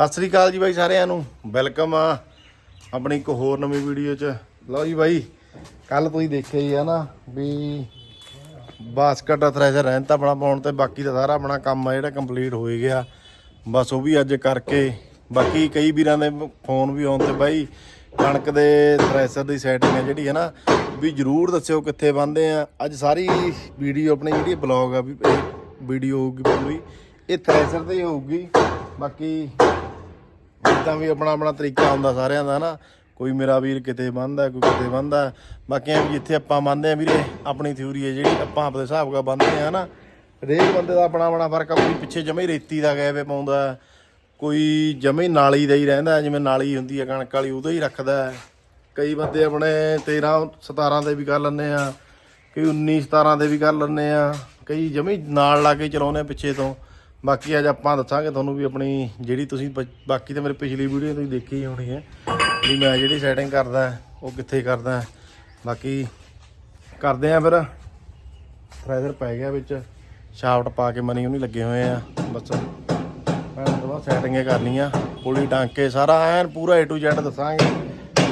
ਸਤਿ ਸ੍ਰੀ ਅਕਾਲ ਜੀ ਬਾਈ ਸਾਰਿਆਂ ਨੂੰ। ਵੈਲਕਮ ਆ ਆਪਣੀ ਇੱਕ ਹੋਰ ਨਵੀਂ ਵੀਡੀਓ 'ਚ। ਲਓ ਜੀ ਬਾਈ ਕੱਲ ਤੁਸੀਂ ਦੇਖਿਆ ਹੀ ਆ ਨਾ ਵੀ ਬਾਸਕਟ ਦਾ ਥ੍ਰੈਸ਼ਰ ਰਹਿਣ ਤਾਂ ਆਪਣਾ ਪਾਉਣ ਤੇ ਬਾਕੀ ਦਾ ਸਾਰਾ ਆਪਣਾ ਕੰਮ ਆ ਜਿਹੜਾ ਕੰਪਲੀਟ ਹੋ ਗਿਆ। ਬਸ ਉਹ ਵੀ ਅੱਜ ਕਰਕੇ। ਬਾਕੀ ਕਈ ਵੀਰਾਂ ਦੇ ਫੋਨ ਵੀ ਆਉਣ ਤੇ ਬਾਈ ਕਣਕ ਦੇ ਥ੍ਰੈਸ਼ਰ ਦੀ ਸੈਟਿੰਗ ਹੈ ਜਿਹੜੀ ਹੈ ਨਾ, ਵੀ ਜਰੂਰ ਦੱਸਿਓ ਕਿੱਥੇ ਬੰਦੇ ਆ। ਅੱਜ ਸਾਰੀ ਵੀਡੀਓ ਆਪਣੀ ਜਿਹੜੀ ਬਲੌਗ ਆ ਵੀ ਵੀਡੀਓ ਹੋਊਗੀ ਪੂਰੀ, ਇਹ ਥ੍ਰੈਸ਼ਰ ਤੇ ਹੀ ਹੋਊਗੀ। ਬਾਕੀ ਜਿੱਦਾਂ ਵੀ ਆਪਣਾ ਆਪਣਾ ਤਰੀਕਾ ਹੁੰਦਾ ਸਾਰਿਆਂ ਦਾ ਨਾ। ਕੋਈ ਮੇਰਾ ਵੀਰ ਕਿਤੇ ਬੰਦਾ ਕੋਈ ਕਿਤੇ ਬੰਦਾ ਬਾਕੀ ਐਂ ਵੀ ਜਿੱਥੇ ਆਪਾਂ ਮੰਨਦੇ ਆ ਵੀਰੇ, ਆਪਣੀ ਥਿਊਰੀ ਹੈ ਜਿਹੜੀ ਆਪਾਂ ਆਪਦੇ ਹਿਸਾਬ ਨਾਲ ਬੰਦੇ ਆ ਨਾ। ਹਰੇਕ ਬੰਦੇ ਦਾ ਆਪਣਾ ਆਪਣਾ ਫ਼ਰਕ ਆ, ਕੋਈ ਪਿੱਛੇ ਜਮੇ ਰੇਤੀ ਦਾ ਗਏ ਵੇ ਪਾਉਂਦਾ। ਕੋਈ ਜਮੇ ਨਾਲੀ ਦਾ ਹੀ ਰਹਿੰਦਾ, ਜਿਵੇਂ ਨਾਲੀ ਹੁੰਦੀ ਹੈ ਕਣਕ ਵਾਲੀ ਉਹਦਾ ਹੀ ਰੱਖਦਾ। ਕਈ ਬੰਦੇ ਆਪਣੇ 13 17 ਦੇ ਵੀ ਕਰ ਲੈਂਦੇ ਆ, ਕਈ 19 17 ਦੇ ਵੀ ਕਰ ਲੈਂਦੇ ਆ। ਕਈ ਜਮੇ ਨਾਲ ਲਾ ਕੇ ਚਲਾਉਂਦੇ ਆ ਪਿੱਛੇ ਤੋਂ। ਬਾਕੀ ਅੱਜ ਆਪਾਂ ਦੱਸਾਂਗੇ ਤੁਹਾਨੂੰ ਵੀ ਆਪਣੀ ਜਿਹੜੀ ਤੁਸੀਂ ਬ- ਬਾਕੀ ਤਾਂ ਮੇਰੇ ਪਿਛਲੀ ਵੀਡੀਓ ਤੁਸੀਂ ਦੇਖੀ ਹੀ ਹੋਣੀ ਹੈ, ਵੀ ਮੈਂ ਜਿਹੜੀ ਸੈਟਿੰਗ ਕਰਦਾ ਉਹ ਕਿੱਥੇ ਕਰਦਾ ਬਾਕੀ ਕਰਦੇ ਆ ਫਿਰ। ਥ੍ਰੈਸ਼ਰ ਪੈ ਗਿਆ ਵਿੱਚ। ਸ਼ਾਫਟ ਪਾ ਕੇ ਮਨੀ ਉਹਨੀ ਲੱਗੇ ਹੋਏ ਆ। ਬਸ। ਮੈਂ ਤੋਂ ਬਾਅਦ ਸੈਟਿੰਗਾਂ ਕਰਨੀਆਂ ਪੁਲੀ ਟਾਂਕੇ ਸਾਰਾ ਐਨ ਪੂਰਾ A to Z ਦੱਸਾਂਗੇ।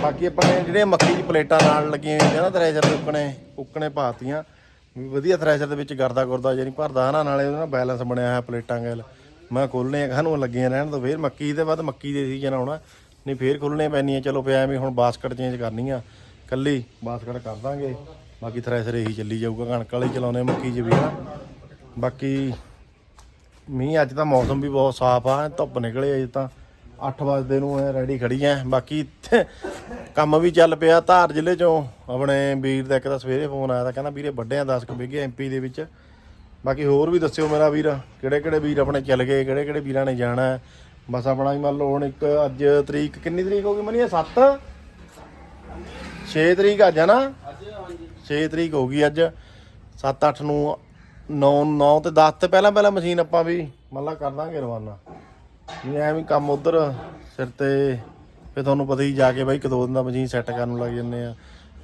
ਬਾਕੀ ਆਪਣੇ ਨੇ ਜਿਹੜੇ ਮੱਕੀ ਦੀ ਪਲੇਟਾਂ ਨਾਲ ਲੱਗੀਆਂ ਹੋਈਆਂ ਨਾ ਥ੍ਰੈਸ਼ਰ ਦੇ ਉੱਕਣੇ ਉੱਕਣੇ ਪਾਤੀਆਂ ਵੀ ਵਧੀਆ ਥ੍ਰੈਸ਼ਰ ਦੇ ਵਿੱਚ ਗਰਦਾ ਗੁਰਦਾ ਜਿਹੜੀ ਭਰਦਾ ਹਨਾ, ਨਾਲੇ ਉਹਦਾ ਨਾ ਬੈਲੈਂਸ ਬਣਿਆ ਹੋਇਆ ਪਲੇਟਾਂ ਗੈਲ। ਮੈਂ ਖੋਲਣੇ ਆ ਸਾਨੂੰ ਲੱਗੀਆਂ ਰਹਿਣ ਤੋਂ ਫੇਰ ਮੱਕੀ ਦੇ ਬਾਅਦ ਮੱਕੀ ਦੇ ਸੀਜ਼ਨ ਆਉਣਾ। ਨਹੀਂ, ਫੇਰ ਖੋਲਣੇ ਪੈਣੀਆਂ ਚਲੋ ਪਿਆ ਐਵੇਂ ਹੁਣ ਬਾਸਕਟ ਚੇਂਜ ਕਰਨੀ ਆ ਕੱਲੀ ਬਾਸਕਟ ਕਰ ਦਾਂਗੇ। ਬਾਕੀ ਥ੍ਰੈਸ਼ਰ ਇਹੀ ਚੱਲੀ ਜਾਊਗਾ, ਕਣਕ ਵਾਲੀ ਚਲਾਉਣੇ ਮੱਕੀ 'ਚ ਵੀ ਹਨਾ। ਬਾਕੀ ਮੀਂਹ ਅੱਜ ਤਾਂ ਮੌਸਮ ਵੀ ਬਹੁਤ ਸਾਫ਼ ਆ, ਧੁੱਪ ਨਿਕਲੇ ਅੱਜ ਤਾਂ। 8 ਵਜੇ ਨੂੰ ਐ ਰੈਡੀ ਖੜੀ ਐ। ਬਾਕੀ ਇੱਥੇ ਕੰਮ ਵੀ ਚੱਲ ਪਿਆ ਧਾਰ ਜ਼ਿਲ੍ਹੇ ਚੋਂ। ਆਪਣੇ ਵੀਰ ਦਾ ਇੱਕ ਤਾਂ ਸਵੇਰੇ ਫੋਨ ਆਇਆ ਤਾਂ ਕਹਿੰਦਾ, ਵੀਰੇ ਵੱਡੇ ਆ 10 ਕੁ ਵਿਗੇ ਐਮਪੀ ਦੇ ਵਿੱਚ। ਬਾਕੀ ਹੋਰ ਵੀ ਦੱਸਿਓ ਮੇਰਾ ਵੀਰ, ਕਿਹੜੇ ਕਿਹੜੇ ਵੀਰ ਆਪਣੇ ਚੱਲ ਗਏ, ਕਿਹੜੇ ਕਿਹੜੇ ਵੀਰਾਂ ਨੇ ਜਾਣਾ ਬਸ ਆਪਣਾ ਹੀ ਮੰਨ ਲਓ ਹੁਣ ਇੱਕ ਅੱਜ ਤਰੀਕ ਕਿੰਨੀ ਤਰੀਕ ਹੋ ਗਈ ਮਨੀ 7 6 ਤਰੀਕ ਅੱਜ ਹੈ ਨਾ 6 ਤਰੀਕ ਹੋ ਗਈ ਅੱਜ। 7-8 ਨੂੰ 9 9 ਤੇ 10 ਤੇ ਪਹਿਲਾਂ ਪਹਿਲਾਂ ਮਸ਼ੀਨ ਆਪਾਂ ਵੀ ਮੱਲਾ ਕਰ ਦਾਂਗੇ ਰਵਾਨਾ। ਜਿਵੇਂ ਐਵੇਂ ਕੰਮ ਉਧਰ ਸਿਰ ਤੇ ਫੇ ਤੁਹਾਨੂੰ ਪਤਾ ਹੀ ਜਾ ਕੇ ਬਾਈ ਇੱਕ ਦੋ ਦਿਨ ਦਾ ਮਸ਼ੀਨ ਸੈੱਟ ਕਰਨ ਨੂੰ ਲੱਗ ਜੰਨੇ ਆ,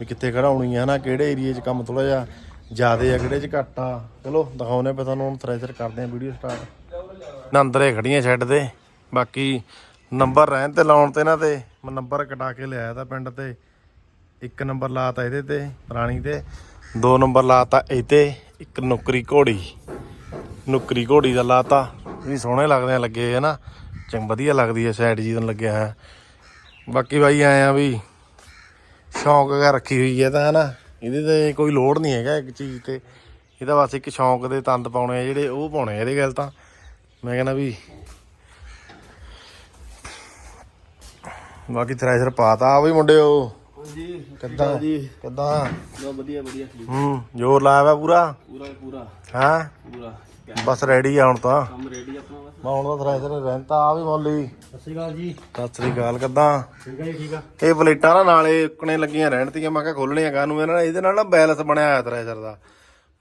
ਵੀ ਕਿੱਥੇ ਖੜਾਉਣੀ ਹੈ ਨਾ ਕਿਹੜੇ ਏਰੀਏ 'ਚ ਕੰਮ ਥੋੜਾ ਜਿਹਾ ਜ਼ਿਆਦੇ ਆ, ਕਿਹੜੇ 'ਚ ਘੱਟ ਆ। ਚਲੋ ਦਿਖਾਉਨੇ ਪਏ ਤੁਹਾਨੂੰ, ਹੁਣ ਥ੍ਰੈਸ਼ਰ ਕਰਦੇ ਆ ਵੀਡੀਓ ਸਟਾਰਟ ਨਾ ਅੰਦਰੇ ਖੜੀਆਂ ਸ਼ੈੱਡ ਦੇ, ਬਾਕੀ ਨੰਬਰ ਰਹਿਣ ਤੇ ਲਾਉਣ ਤੇ ਨਾ ਤੇ ਮੈਂ ਨੰਬਰ ਕਟਾ ਕੇ ਲਿਆਇਆ ਤਾਂ ਪਿੰਡ ਤੇ, ਇੱਕ ਨੰਬਰ ਲਾਤਾ ਇਹਦੇ ਤੇ ਪੁਰਾਣੀ ਤੇ। ਦੋ ਨੰਬਰ ਲਾਤਾ ਇਹ ਤੇ ਇੱਕ ਨੁਕਰੀ ਘੋੜੀ। ਨੁਕਰੀ ਘੋੜੀ ਦਾ ਲਾਤਾ। ਵੀ ਸੋਹਣੇ ਲੱਗਦੇ ਆ ਲੱਗੇ ਹੈ ਨਾ। ਚੰਗ ਵਧੀਆ ਲੱਗਦੀ ਹੈ ਸਾਈਡ ਜੀ ਨੂੰ ਲੱਗਿਆ ਹੈ ਬਾਕੀ ਬਾਈ ਆਏ ਆ ਵੀ ਸ਼ੌਂਕ ਕਰ ਰੱਖੀ ਹੋਈ ਹੈ ਤਾਂ ਹਨਾ। ਇਹਦੇ ਤੇ ਕੋਈ ਲੋੜ ਨਹੀਂ ਹੈਗਾ ਇੱਕ ਚੀਜ਼ ਤੇ। ਇਹਦਾ ਬਸ ਇੱਕ ਸ਼ੌਂਕ ਦੇ ਤੰਦ ਪਾਉਣੇ ਆ ਜਿਹੜੇ ਉਹ ਪਾਉਣੇ ਆ ਇਹਦੇ ਗੱਲ ਤਾਂ। ਮੈਂ ਕਹਿੰਦਾ ਵੀ ਬਾਕੀ ਥ੍ਰੈਸ਼ਰ ਪਾਤਾ ਆ ਵੀ ਮੁੰਡਿਓ। ਹਾਂਜੀ ਕਿੱਦਾਂ? ਜੀ। ਕਿੱਦਾਂ? ਬਹੁਤ ਵਧੀਆ ਵਧੀਆ। ਹੂੰ ਜ਼ੋਰ ਲਾਇਆ ਵਾ ਪੂਰਾ? ਪੂਰਾ ਪੂਰਾ। ਹਾਂ? ਪੂਰਾ। ਬਸ ਰੈਡੀ ਆ ਹੁਣ ਤਾਂ। ਕੰਮ ਰੈਡੀ ਆਪਣਾ ਬਸ। ਮੈਂ ਹੁਣ ਤਾਂ ਥ੍ਰੈਸ਼ਰ ਰਹਿੰਦਾ ਆ ਵੀ ਮੌਲੀ ਸਤਿ ਸ਼੍ਰੀ ਅਕਾਲ ਜੀ। ਸਤਿ ਸ੍ਰੀ ਅਕਾਲ ਕਿੱਦਾਂ? ਠੀਕ ਹੈ ਜੀ ਠੀਕ ਆ। ਇਹ ਪਲੇਟਾਂ ਨਾ ਨਾਲੇ ਉੱਕਣੇ ਲੱਗੀਆਂ ਰਹਿਣ ਤੀਆਂ ਮੈਂ ਕਿਹਾ ਖੋਲਣੀਆਂ ਕਾਹਨੂੰ ਇਹਨਾਂ ਨਾਲ ਇਹਦੇ ਨਾਲ ਨਾ ਬੈਲੈਂਸ ਬਣਿਆ ਹੋਇਆ ਥ੍ਰੈਸ਼ਰ ਦਾ।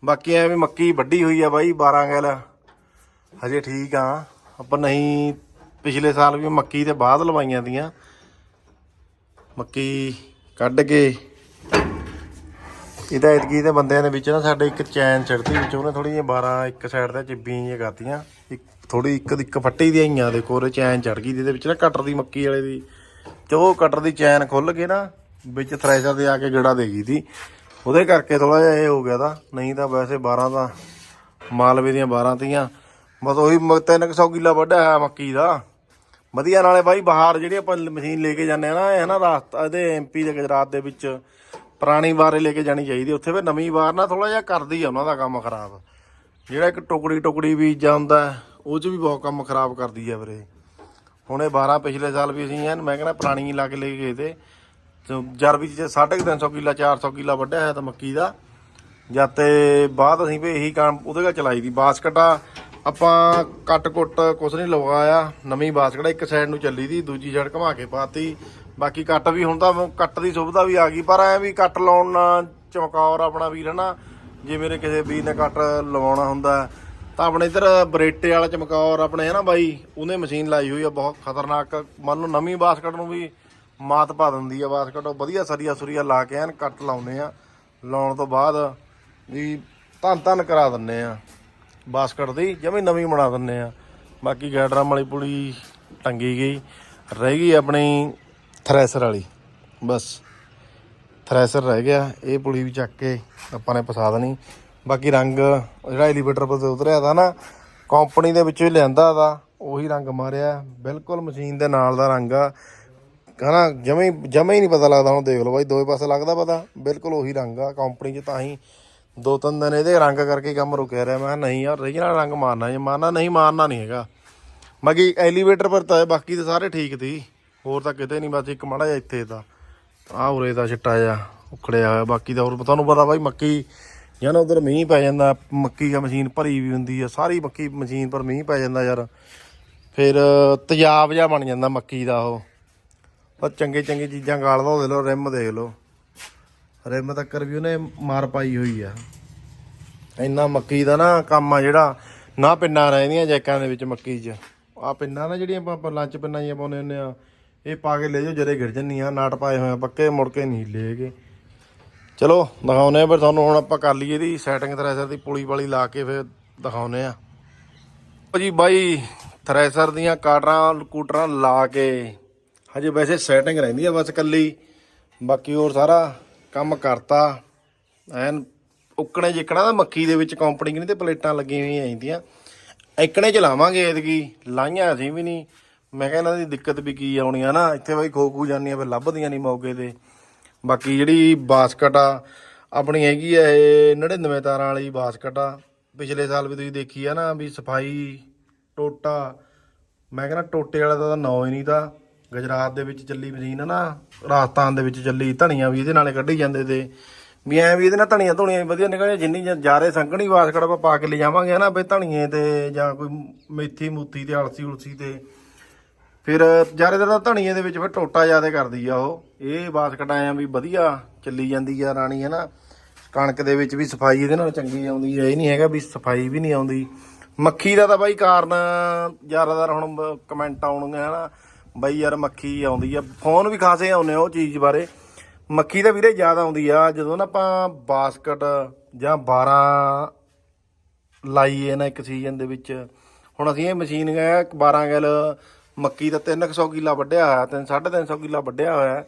ਬਾਕੀ ਐ ਵੀ ਮੱਕੀ ਵੱਡੀ ਹੋਈ ਆ ਬਾਈ 12 ਗੈਲ ਹਜੇ ਠੀਕ ਆ। ਆਪਾਂ ਨਹੀਂ ਪਿਛਲੇ ਸਾਲ ਵੀ ਮੱਕੀ ਤੇ ਬਾਅਦ ਲਵਾਈਆਂ ਦੀਆਂ ਮੱਕੀ ਕੱਢ ਕੇ ਇਹਦਾ ਇਤਕੀ ਦੇ ਬੰਦਿਆਂ ਦੇ ਵਿੱਚ ਨਾ ਸਾਡੇ ਇੱਕ ਚੈਨ ਚੜਦੀ ਵਿੱਚ, ਉਹਨੇ ਥੋੜੀ ਜਿਹੀ 12 ਇੱਕ ਸਾਈਡ ਤੇ ਚਿੱਬੀਆਂ ਜਿਹੀਆਂ ਕਰਤੀਆਂ। ਇੱਕ ਥੋੜੀ ਇੱਕ ਇੱਕ ਫੱਟੀ ਦੀਆਂ ਆਈਆਂ, ਦੇਖੋ ਉਹਦੇ ਚੈਨ ਚੜ ਗਈ ਜਿਹਦੇ ਵਿੱਚ ਨਾ ਕਟਰ ਦੀ ਮੱਕੀ ਵਾਲੇ ਦੀ। ਤੇ ਉਹ ਕਟਰ ਦੀ ਚੈਨ ਖੁੱਲ ਕੇ ਨਾ ਵਿੱਚ ਥ੍ਰੈਸ਼ਰ ਦੇ ਆ ਕੇ ਗੜਾ ਦੇ ਗਈ ਸੀ। ਉਹਦੇ ਕਰਕੇ ਥੋੜਾ ਜਿਹਾ ਇਹ ਹੋ ਗਿਆ ਤਾਂ, ਨਹੀਂ ਤਾਂ ਵੈਸੇ 12 ਦਾ ਮਾਲਵੇ ਦੀਆਂ 12 ਤੀਆਂ। ਬਸ ਉਹੀ 300 ਕਿੱਲਾ ਵੱਡਾ ਹੈ ਮੱਕੀ ਦਾ। ਵਧੀਆ ਨਾਲੇ ਬਾਈ, ਬਾਹਰ ਜਿਹੜੀ ਆਪਾਂ ਮਸ਼ੀਨ ਲੈ ਕੇ ਜਾਂਦੇ ਆ ਨਾ, ਇਹ ਨਾ ਰਾਸਤਾ, ਇਹਦੇ ਐਮਪੀ ਦੇ ਗੁਜਰਾਤ ਦੇ ਵਿੱਚ ਪੁਰਾਣੀ ਵਾਰੇ ਲੈ ਕੇ ਜਾਣੀ ਚਾਹੀਦੀ ਉੱਥੇ ਫਿਰ ਨਵੀਂ ਵਾਰ ਨਾ ਥੋੜਾ ਜਿਹਾ ਕਰਦੀ ਆ ਉਹਨਾਂ ਦਾ ਕੰਮ ਖਰਾਬ। ਜਿਹੜਾ ਇੱਕ ਟੁਕੜੀ ਟੁਕੜੀ ਬੀਜ ਜਾਂਦਾ, ਉਹ 'ਚ ਵੀ ਬਹੁਤ ਕੰਮ ਖਰਾਬ ਕਰਦੀ ਆ ਵੀਰੇ। ਹੁਣ ਇਹ 12 ਪਿਛਲੇ ਸਾਲ ਵੀ ਅਸੀਂ ਐਨ, ਮੈਂ ਕਹਿੰਦਾ ਪੁਰਾਣੀ ਲਾ ਕੇ ਲੈ ਕੇ ਗਏ ਤੇ। ਤੇ ਜਰ ਵਿੱਚ ਜੇ 350 ਕਿੱਲਾ 400 ਕਿੱਲਾ ਵੱਢਿਆ ਹੋਇਆ ਤਾਂ ਮੱਕੀ ਦਾ। ਜਦ ਤੇ ਬਾਅਦ ਅਸੀਂ ਵੀ ਇਹੀ ਕੰਮ ਉਹਦੇ ਨਾਲ ਚਲਾਈ ਦੀ। ਬਾਸਕਟਾ ਆਪਾਂ ਕੱਟ ਕੁੱਟ ਕੁਛ ਨਹੀਂ ਲਵਾਇਆ ਨਵੀਂ ਬਾਸਕਟਾ ਇੱਕ ਸਾਈਡ ਨੂੰ ਚੱਲੀ ਦੀ, ਦੂਜੀ ਸਾਈਡ ਘੁਮਾ ਕੇ ਪਾਤੀ। ਬਾਕੀ ਕੱਟ ਵੀ ਹੁਣ ਤਾਂ ਕੱਟ ਦੀ ਸੁਵਿਧਾ ਵੀ ਆ ਗਈ, ਪਰ ਐ ਵੀ ਕੱਟ ਲਾਉਣ ਨਾਲ ਚਮਕੌਰ ਆਪਣਾ ਵੀਰ ਹੈ ਨਾ ਜੇ ਮੇਰੇ ਕਿਸੇ ਵੀਰ ਨੇ ਕੱਟ ਲਵਾਉਣਾ ਹੁੰਦਾ, ਤਾਂ ਆਪਣੇ ਇਧਰ ਬਰੇਟੇ ਵਾਲਾ ਚਮਕੌਰ ਆਪਣੇ ਹੈ ਨਾ ਬਾਈ, ਉਹਨੇ ਮਸ਼ੀਨ ਲਾਈ ਹੋਈ ਆ, ਬਹੁਤ ਖਤਰਨਾਕ, ਮੰਨ ਲਓ ਨਵੀਂ ਬਾਸਕਟ ਨੂੰ ਵੀ ਮਾਤ ਪਾ ਦਿੰਦੀ ਆ ਬਾਸਕਟ, ਉਹ ਵਧੀਆ ਸਰੀਆ ਸੁਰੀਆ ਲਾ ਕੇ ਐਨ ਕੱਟ ਲਾਉਨੇ ਆ, ਲਾਉਣ ਤੋਂ ਬਾਅਦ ਵੀ ਧੰਨ ਧੰਨ ਕਰਾ ਦਿੰਨੇ ਆ, ਬਾਸਕਟ ਦੀ ਜਿਵੇਂ ਨਵੀਂ ਬਣਾ ਦਿੰਨੇ ਆ, ਬਾਕੀ ਗੈਡਰਾਮ ਵਾਲੀ ਪੁਲੀ ਟੰਗੀ ਗਈ, ਰਹਿ ਗਈ ਆਪਣੀ ਥਰੈਸਰ ਵਾਲੀ। ਬਸ। ਥਰੈਸਰ ਰਹਿ ਗਿਆ। ਇਹ ਪੁਲੀ ਵੀ ਚੱਕ ਕੇ ਆਪਾਂ ਨੇ ਪਸਾ ਦੇਣੀ। ਬਾਕੀ ਰੰਗ, ਜਿਹੜਾ ਐਲੀਵੇਟਰ ਪਰ ਉਤਰਿਆ ਦਾ ਨਾ ਕੰਪਨੀ ਦੇ ਵਿੱਚੋਂ ਹੀ ਲਿਆਂਦਾ ਦਾ ਉਹੀ ਰੰਗ ਮਾਰਿਆ। ਬਿਲਕੁਲ ਮਸ਼ੀਨ ਦੇ ਨਾਲ ਦਾ ਰੰਗ ਆ। ਹਨਾ, ਜਮੇ ਜਮੇ ਹੀ ਨਹੀਂ ਪਤਾ ਲੱਗਦਾ ਹੁਣ, ਦੇਖ ਲਓ ਬਾਈ, ਦੋਵੇਂ ਪਾਸੇ ਲੱਗਦਾ ਪਤਾ। ਬਿਲਕੁਲ ਉਹੀ ਰੰਗ ਆ ਕੰਪਨੀ 'ਚ ਤਾਂ ਹੀ। ਦੋ ਤਿੰਨ ਦਿਨ ਇਹਦੇ ਰੰਗ ਕਰਕੇ ਕੰਮ ਰੁਕਿਆ ਰਿਹਾ। ਮੈਂ ਕਿਹਾ ਨਹੀਂ ਯਾਰ ਰੀਜਨਲ ਰੰਗ ਮਾਰਨਾ। ਜੇ ਮਾਰਨਾ ਨਹੀਂ ਮਾਰਨਾ ਨਹੀਂ ਹੈਗਾ। ਬਾਕੀ ਐਲੀਵੇਟਰ ਪਰ ਤਾਂ ਬਾਕੀ ਤਾਂ ਸਾਰੇ ਠੀਕ ਸੀ। ਹੋਰ ਤਾਂ ਕਿਤੇ ਨਹੀਂ ਬਸ ਇੱਕ ਮਾੜਾ ਜਿਹਾ ਇੱਥੇ ਤਾਂ ਆਹ ਉਰੇ ਦਾ ਛਿੱਟਾ ਜਿਹਾ ਉਖੜਿਆ ਹੋਇਆ, ਬਾਕੀ ਤਾਂ ਹੋਰ ਤੁਹਾਨੂੰ ਪਤਾ ਬਾਈ ਮੱਕੀ ਜਾਂ ਨਾ ਉਧਰ ਮੀਂਹ ਪੈ ਜਾਂਦਾ, ਮੱਕੀ ਦਾ ਮਸ਼ੀਨ ਭਰੀ ਵੀ ਹੁੰਦੀ ਆ, ਸਾਰੀ ਮੱਕੀ ਮਸ਼ੀਨ ਪਰ ਮੀਂਹ ਪੈ ਜਾਂਦਾ ਯਾਰ। ਫਿਰ ਤੇਜ਼ਾਬ ਜਿਹਾ ਬਣ ਜਾਂਦਾ ਮੱਕੀ ਦਾ ਉਹ। ਪਰ ਚੰਗੇ ਚੰਗੇ ਚੀਜ਼ਾਂ ਗਾਲ ਗਾਲਦਾ ਉਹਦੇ ਲੋ ਰਿਮ ਦੇਖ ਲਓ। ਰਿਮ ਤੱਕ ਵੀ ਉਹਨੇ ਮਾਰ ਪਾਈ ਹੋਈ ਆ। ਇੰਨਾ ਮੱਕੀ ਦਾ ਨਾ ਕੰਮ ਆ ਜਿਹੜਾ, ਨਾ ਪਿੰਨਾਂ ਰਹਿੰਦੀਆਂ ਜੈਕਾਂ ਦੇ ਵਿੱਚ ਮੱਕੀ 'ਚ। ਆ ਪਿੰਨਾਂ ਨਾ ਜਿਹੜੀਆਂ ਆਪਾਂ- ਲੰਚ ਪਿੰਨਾਂ ਜਿਹੀਆਂ ਪਾਉਂਦੇ ਹੁੰਦੇ ਆ ਇਹ ਪਾ ਕੇ ਲੈ ਜਾਓ, ਜਰੇ ਗਿਰ ਜੰਨੀਆਂ ਨਾਟ ਪਾਏ ਹੋਏ ਆ, ਪੱਕੇ ਮੁੜ ਕੇ ਨਹੀਂ ਲੇਗੇ ਚਲੋ ਦਿਖਾਉਨੇ ਆ ਫਿਰ ਤੁਹਾਨੂੰ, ਹੁਣ ਆਪਾਂ ਕਰ ਲਈਏ ਇਹਦੀ ਸੈਟਿੰਗ ਥ੍ਰੈਸ਼ਰ ਦੀ ਪੁਲੀ ਵਾਲੀ ਲਾ ਕੇ ਫਿਰ ਦਿਖਾਉਨੇ ਆ। ਉਹ ਜੀ ਬਾਈ ਥ੍ਰੈਸ਼ਰ ਦੀਆਂ ਕਾਟਰਾਂ, ਕੂਟਰਾਂ ਲਾ ਕੇ। ਹਜੇ ਵੈਸੇ ਸੈਟਿੰਗ ਰਹਿੰਦੀ ਆ ਬਸ ਕੱਲੀ ਬਾਕੀ ਹੋਰ ਸਾਰਾ ਕੰਮ ਕਰਤਾ। ਐਨ ਉੱਕਣੇ ਜਿੱਕਣਾ ਦਾ ਮੱਕੀ ਦੇ ਵਿੱਚ ਕੰਪਨੀ ਨਹੀਂ ਤੇ ਪਲੇਟਾਂ ਲੱਗੀਆਂ ਹੋਈਆਂ ਆਂਦੀਆਂ ਇਕਣੇ ਚ ਲਾਵਾਂਗੇ ਐਤਕੀ, ਲਾਈਆਂ ਅਸੀਂ ਵੀ ਨਹੀਂ। ਮੈਂ ਕਿਹਾ ਇਹਨਾਂ ਦੀ ਦਿੱਕਤ ਵੀ ਕੀ ਆਉਣੀ ਆ ਨਾ, ਇੱਥੇ ਬਾਈ ਖੋ ਖੂ ਜਾਂਦੀਆਂ, ਫਿਰ ਲੱਭਦੀਆਂ ਨਹੀਂ ਮੌਕੇ ਤੇ। ਬਾਕੀ ਜਿਹੜੀ ਬਾਸਕਟ ਆ, ਆਪਣੀ ਹੈਗੀ ਆ ਇਹ 99 ਤਾਰਾਂ ਵਾਲੀ ਬਾਸਕਟ ਆ। ਪਿਛਲੇ ਸਾਲ ਵੀ ਤੁਸੀਂ ਦੇਖੀ ਆ ਨਾ ਵੀ ਸਫ਼ਾਈ, ਟੋਟਾ, ਮੈਂ ਕਹਿੰਦਾ ਟੋਟੇ ਵਾਲਾ ਦਾ ਤਾਂ ਨਾਂ ਹੀ ਨਹੀਂ ਤਾਂ ਗੁਜਰਾਤ ਦੇ ਵਿੱਚ ਚੱਲੀ ਮਸ਼ੀਨ ਆ ਨਾ, ਰਾਜਸਥਾਨ ਦੇ ਵਿੱਚ ਚੱਲੀ ਧਣੀਆਂ ਵੀ ਇਹਦੇ ਨਾਲੇ ਕੱਢੀ ਜਾਂਦੇ ਤੇ। ਵੀ ਐ ਵੀ ਇਹਦੇ ਨਾਲ ਧਣੀਆਂ ਧੁਣੀਆਂ ਵੀ ਵਧੀਆ ਨਿਕਲੀਆਂ ਜਿੰਨੀ ਜ- ਜਾਰੇ ਸੰਘਣੀ ਬਾਸਕਟ ਆਪਾਂ ਪਾ ਕੇ ਲੈ ਜਾਵਾਂਗੇ ਨਾ ਵੀ ਧਣੀਏ ਤੇ ਜਾਂ ਕੋਈ ਮੇਥੀ ਮੂਥੀ ਤੇ ਅਲਸੀ ਉਲਸੀ ਤੇ। ਫਿਰ ਜ਼ਿਆਦਾਤਰ ਤਾਂ ਧਣੀਏ ਦੇ ਵਿੱਚ ਫਿਰ ਟੋਟਾ ਜ਼ਿਆਦਾ ਕਰਦੀ ਆ ਉਹ। ਇਹ ਬਾਸਕਟ ਆਇਆ ਵੀ ਵਧੀਆ ਚੱਲੀ ਜਾਂਦੀ ਆ ਰਾਣੀ ਹੈ ਨਾ ਕਣਕ ਦੇ ਵਿੱਚ ਵੀ ਸਫ਼ਾਈ ਇਹਦੇ ਨਾਲ ਚੰਗੀ ਆਉਂਦੀ ਹੈ ਇਹ ਨਹੀਂ ਹੈਗਾ ਵੀ ਸਫ਼ਾਈ ਵੀ ਨਹੀਂ ਆਉਂਦੀ। ਮੱਖੀ ਦਾ ਤਾਂ ਬਾਈ ਕਾਰਨ ਜ਼ਿਆਦਾਤਰ ਹੁਣ ਬ- ਕਮੈਂਟ ਆਉਣਗੇ, ਹਨਾ। ਬਾਈ ਯਾਰ ਮੱਖੀ ਆਉਂਦੀ ਆ। ਫੋਨ ਵੀ ਖਾਸੇ ਆਉਂਦੇ ਉਹ ਚੀਜ਼ ਬਾਰੇ। ਮੱਖੀ ਤਾਂ ਵੀਰੇ ਜ਼ਿਆਦਾ ਆਉਂਦੀ ਆ। ਜਦੋਂ ਨਾ ਆਪਾਂ ਬਾਸਕਟ ਜਾਂ 12 ਲਾਈਏ ਨਾ ਇੱਕ ਸੀਜ਼ਨ ਦੇ ਵਿੱਚ, ਹੁਣ ਅਸੀਂ ਇਹ ਮਸ਼ੀਨ ਗਏ 12 ਗੈਲ ਮੱਕੀ ਦਾ 300 ਕਿੱਲਾ ਵੱਢਿਆ ਹੋਇਆ 3 350 ਕਿੱਲਾ ਵੱਢਿਆ ਹੋਇਆ।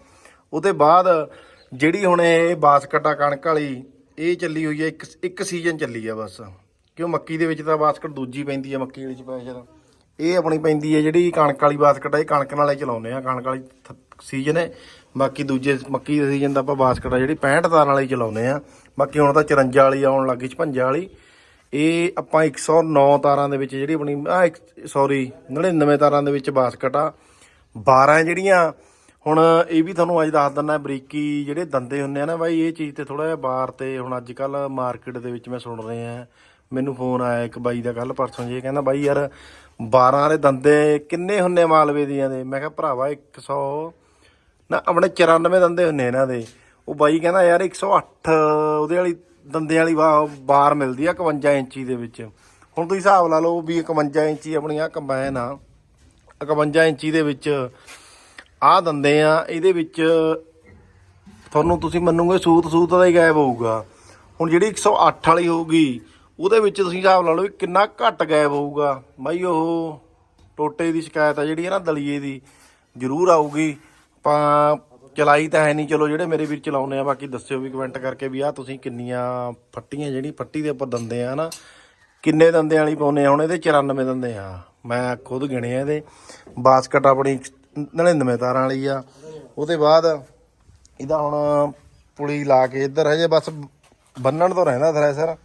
ਉਹਦੇ ਬਾਅਦ ਜਿਹੜੀ ਹੁਣ ਇਹ ਬਾਸਕਟ ਆ ਕਣਕ ਵਾਲੀ, ਇਹ ਚੱਲੀ ਹੋਈ ਹੈ, ਇੱਕ ਇੱਕ ਸੀਜ਼ਨ ਚੱਲੀ ਆ ਬਸ। ਕਿਉਂ ਮੱਕੀ ਦੇ ਵਿੱਚ ਤਾਂ ਬਾਸਕਟ ਦੂਜੀ ਪੈਂਦੀ ਹੈ ਮੱਕੀ ਵਾਲੀ ਚ ਪੈਸੇ ਇਹ ਆਪਣੀ ਪੈਂਦੀ ਹੈ ਜਿਹੜੀ ਕਣਕ ਵਾਲੀ ਬਾਸਕਟ ਆ, ਇਹ ਕਣਕ ਨਾਲੇ ਚਲਾਉਂਦੇ ਆ। ਕਣਕ ਵਾਲੀ ਸੀਜ਼ਨ ਹੈ। ਬਾਕੀ ਦੂਜੇ, ਮੱਕੀ ਦੇ ਸੀਜ਼ਨ ਦਾ ਆਪਾਂ ਬਾਸਕਟ ਆ ਜਿਹੜੀ 65 ਤਾਰਾਂ ਵਾਲੀ ਚਲਾਉਂਦੇ ਆ। ਬਾਕੀ ਹੁਣ ਤਾਂ 54 ਵਾਲੀ ਆਉਣ ਲੱਗੀ 56 ਵਾਲੀ। ਇਹ ਆਪਾਂ 109 ਤਾਰਾਂ ਦੇ ਵਿੱਚ ਜਿਹੜੀ ਆਪਣੀ ਆ ਸੌਰੀ 99 ਤਾਰਾਂ ਦੇ ਵਿੱਚ ਬਾਸਕਟ ਆ 12 ਜਿਹੜੀਆਂ, ਹੁਣ ਇਹ ਵੀ ਤੁਹਾਨੂੰ ਅੱਜ ਦੱਸ ਦਿੰਦਾ, ਬਰੀਕੀ ਜਿਹੜੇ ਦੰਦੇ ਹੁੰਦੇ ਆ ਨਾ ਬਾਈ, ਇਹ ਚੀਜ਼ ਤੇ ਥੋੜਾ ਜਿਹਾ ਬਾਰ ਤੇ ਹੁਣ ਅੱਜ ਕੱਲ ਮਾਰਕੀਟ ਦੇ ਵਿੱਚ ਮੈਂ ਸੁਣ ਰਿਹਾ ਮੈਨੂੰ ਫੋਨ ਆਇਆ ਇੱਕ ਬਾਈ ਦਾ ਕੱਲ ਪਰਸੋਂ ਜੀ, ਇਹ ਕਹਿੰਦਾ ਬਾਈ ਯਾਰ 12 ਵਾਲੇ ਦੰਦੇ ਕਿੰਨੇ ਹੁੰਨੇ ਮਾਲਵੇ ਦੀਆਂ ਦੇ? ਮੈਂ ਕਿਹਾ ਭਰਾਵਾ 100 ਨਾ ਆਪਣੇ 94 ਦੰਦੇ ਹੁੰਨੇ ਇਹਨਾਂ ਦੇ। ਉਹ ਬਾਈ ਕਹਿੰਦਾ ਯਾਰ 108 ਉਹਦੇ ਵਾਲੀ ਦੰਦੇ ਵਾਲੀ ਬਾ- ਬਾਰ ਮਿਲਦੀ ਆ 51 ਇੰਚੀ ਦੇ ਵਿੱਚ। ਹੁਣ ਤੁਸੀਂ ਹਿਸਾਬ ਲਾ ਲਓ ਵੀ 51 ਇੰਚੀ ਆਪਣੀ ਆ ਕੰਬਾਈਨ ਆ। 51 ਇੰਚੀ ਦੇ ਵਿੱਚ ਆ ਦੰਦੇ ਆ, ਇਹਦੇ ਵਿੱਚ ਤੁਹਾਨੂੰ ਤੁਸੀਂ ਮੰਨੋਗੇ ਸੂਤ ਸੂਤ ਦਾ ਹੀ ਗਾਇਬ ਹੋਊਗਾ। ਹੁਣ ਜਿਹੜੀ 108 ਵਾਲੀ ਹੋਊਗੀ, ਉਹਦੇ ਵਿੱਚ ਤੁਸੀਂ ਹਿਸਾਬ ਲਾ ਲਓ ਵੀ ਕਿੰਨਾ ਘੱਟ ਗਾਇਬ ਹੋਊਗਾ। ਬਾਈ ਉਹ ਟੋਟੇ ਦੀ ਸ਼ਿਕਾਇਤ ਆ ਜਿਹੜੀ ਹੈ ਨਾ, ਦਲੀਏ ਦੀ, ਜ਼ਰੂਰ ਆਊਗੀ। ਆਪਾਂ ਚਲਾਈ ਤਾਂ ਹੈ ਨਹੀਂ। ਚਲੋ ਜਿਹੜੇ ਮੇਰੇ ਵੀਰ ਚਲਾਉਂਦੇ ਆ, ਬਾਕੀ ਦੱਸਿਓ ਵੀ ਕਮੈਂਟ ਕਰਕੇ ਵੀ ਆ ਤੁਸੀਂ ਕਿੰਨੀਆਂ ਫੱਟੀਆਂ ਜਿਹੜੀ ਫੱਟੀ ਦੇ ਉੱਪਰ ਦੰਦੇ ਆ ਨਾ ਕਿੰਨੇ ਦੰਦੇ ਵਾਲੀ ਪਾਉਨੇ ਆ ਹੁਣ ਇਹਦੇ? 94 ਦੰਦੇ ਆ। ਮੈਂ ਖੁਦ ਗਿਣੇ ਆ ਇਹਦੇ। ਬਾਸਕਟ ਆਪਣੀ 99 ਤਾਰਾਂ ਵਾਲੀ ਆ। ਉਹਦੇ ਬਾਅਦ ਇਹਦਾ ਹੁਣ ਪੁਲੀ ਲਾ ਕੇ ਇੱਧਰ ਹਜੇ ਬਸ ਬੰਨਣ ਤੋਂ ਰਹਿੰਦਾ ਥ੍ਰੈਸ਼ਰ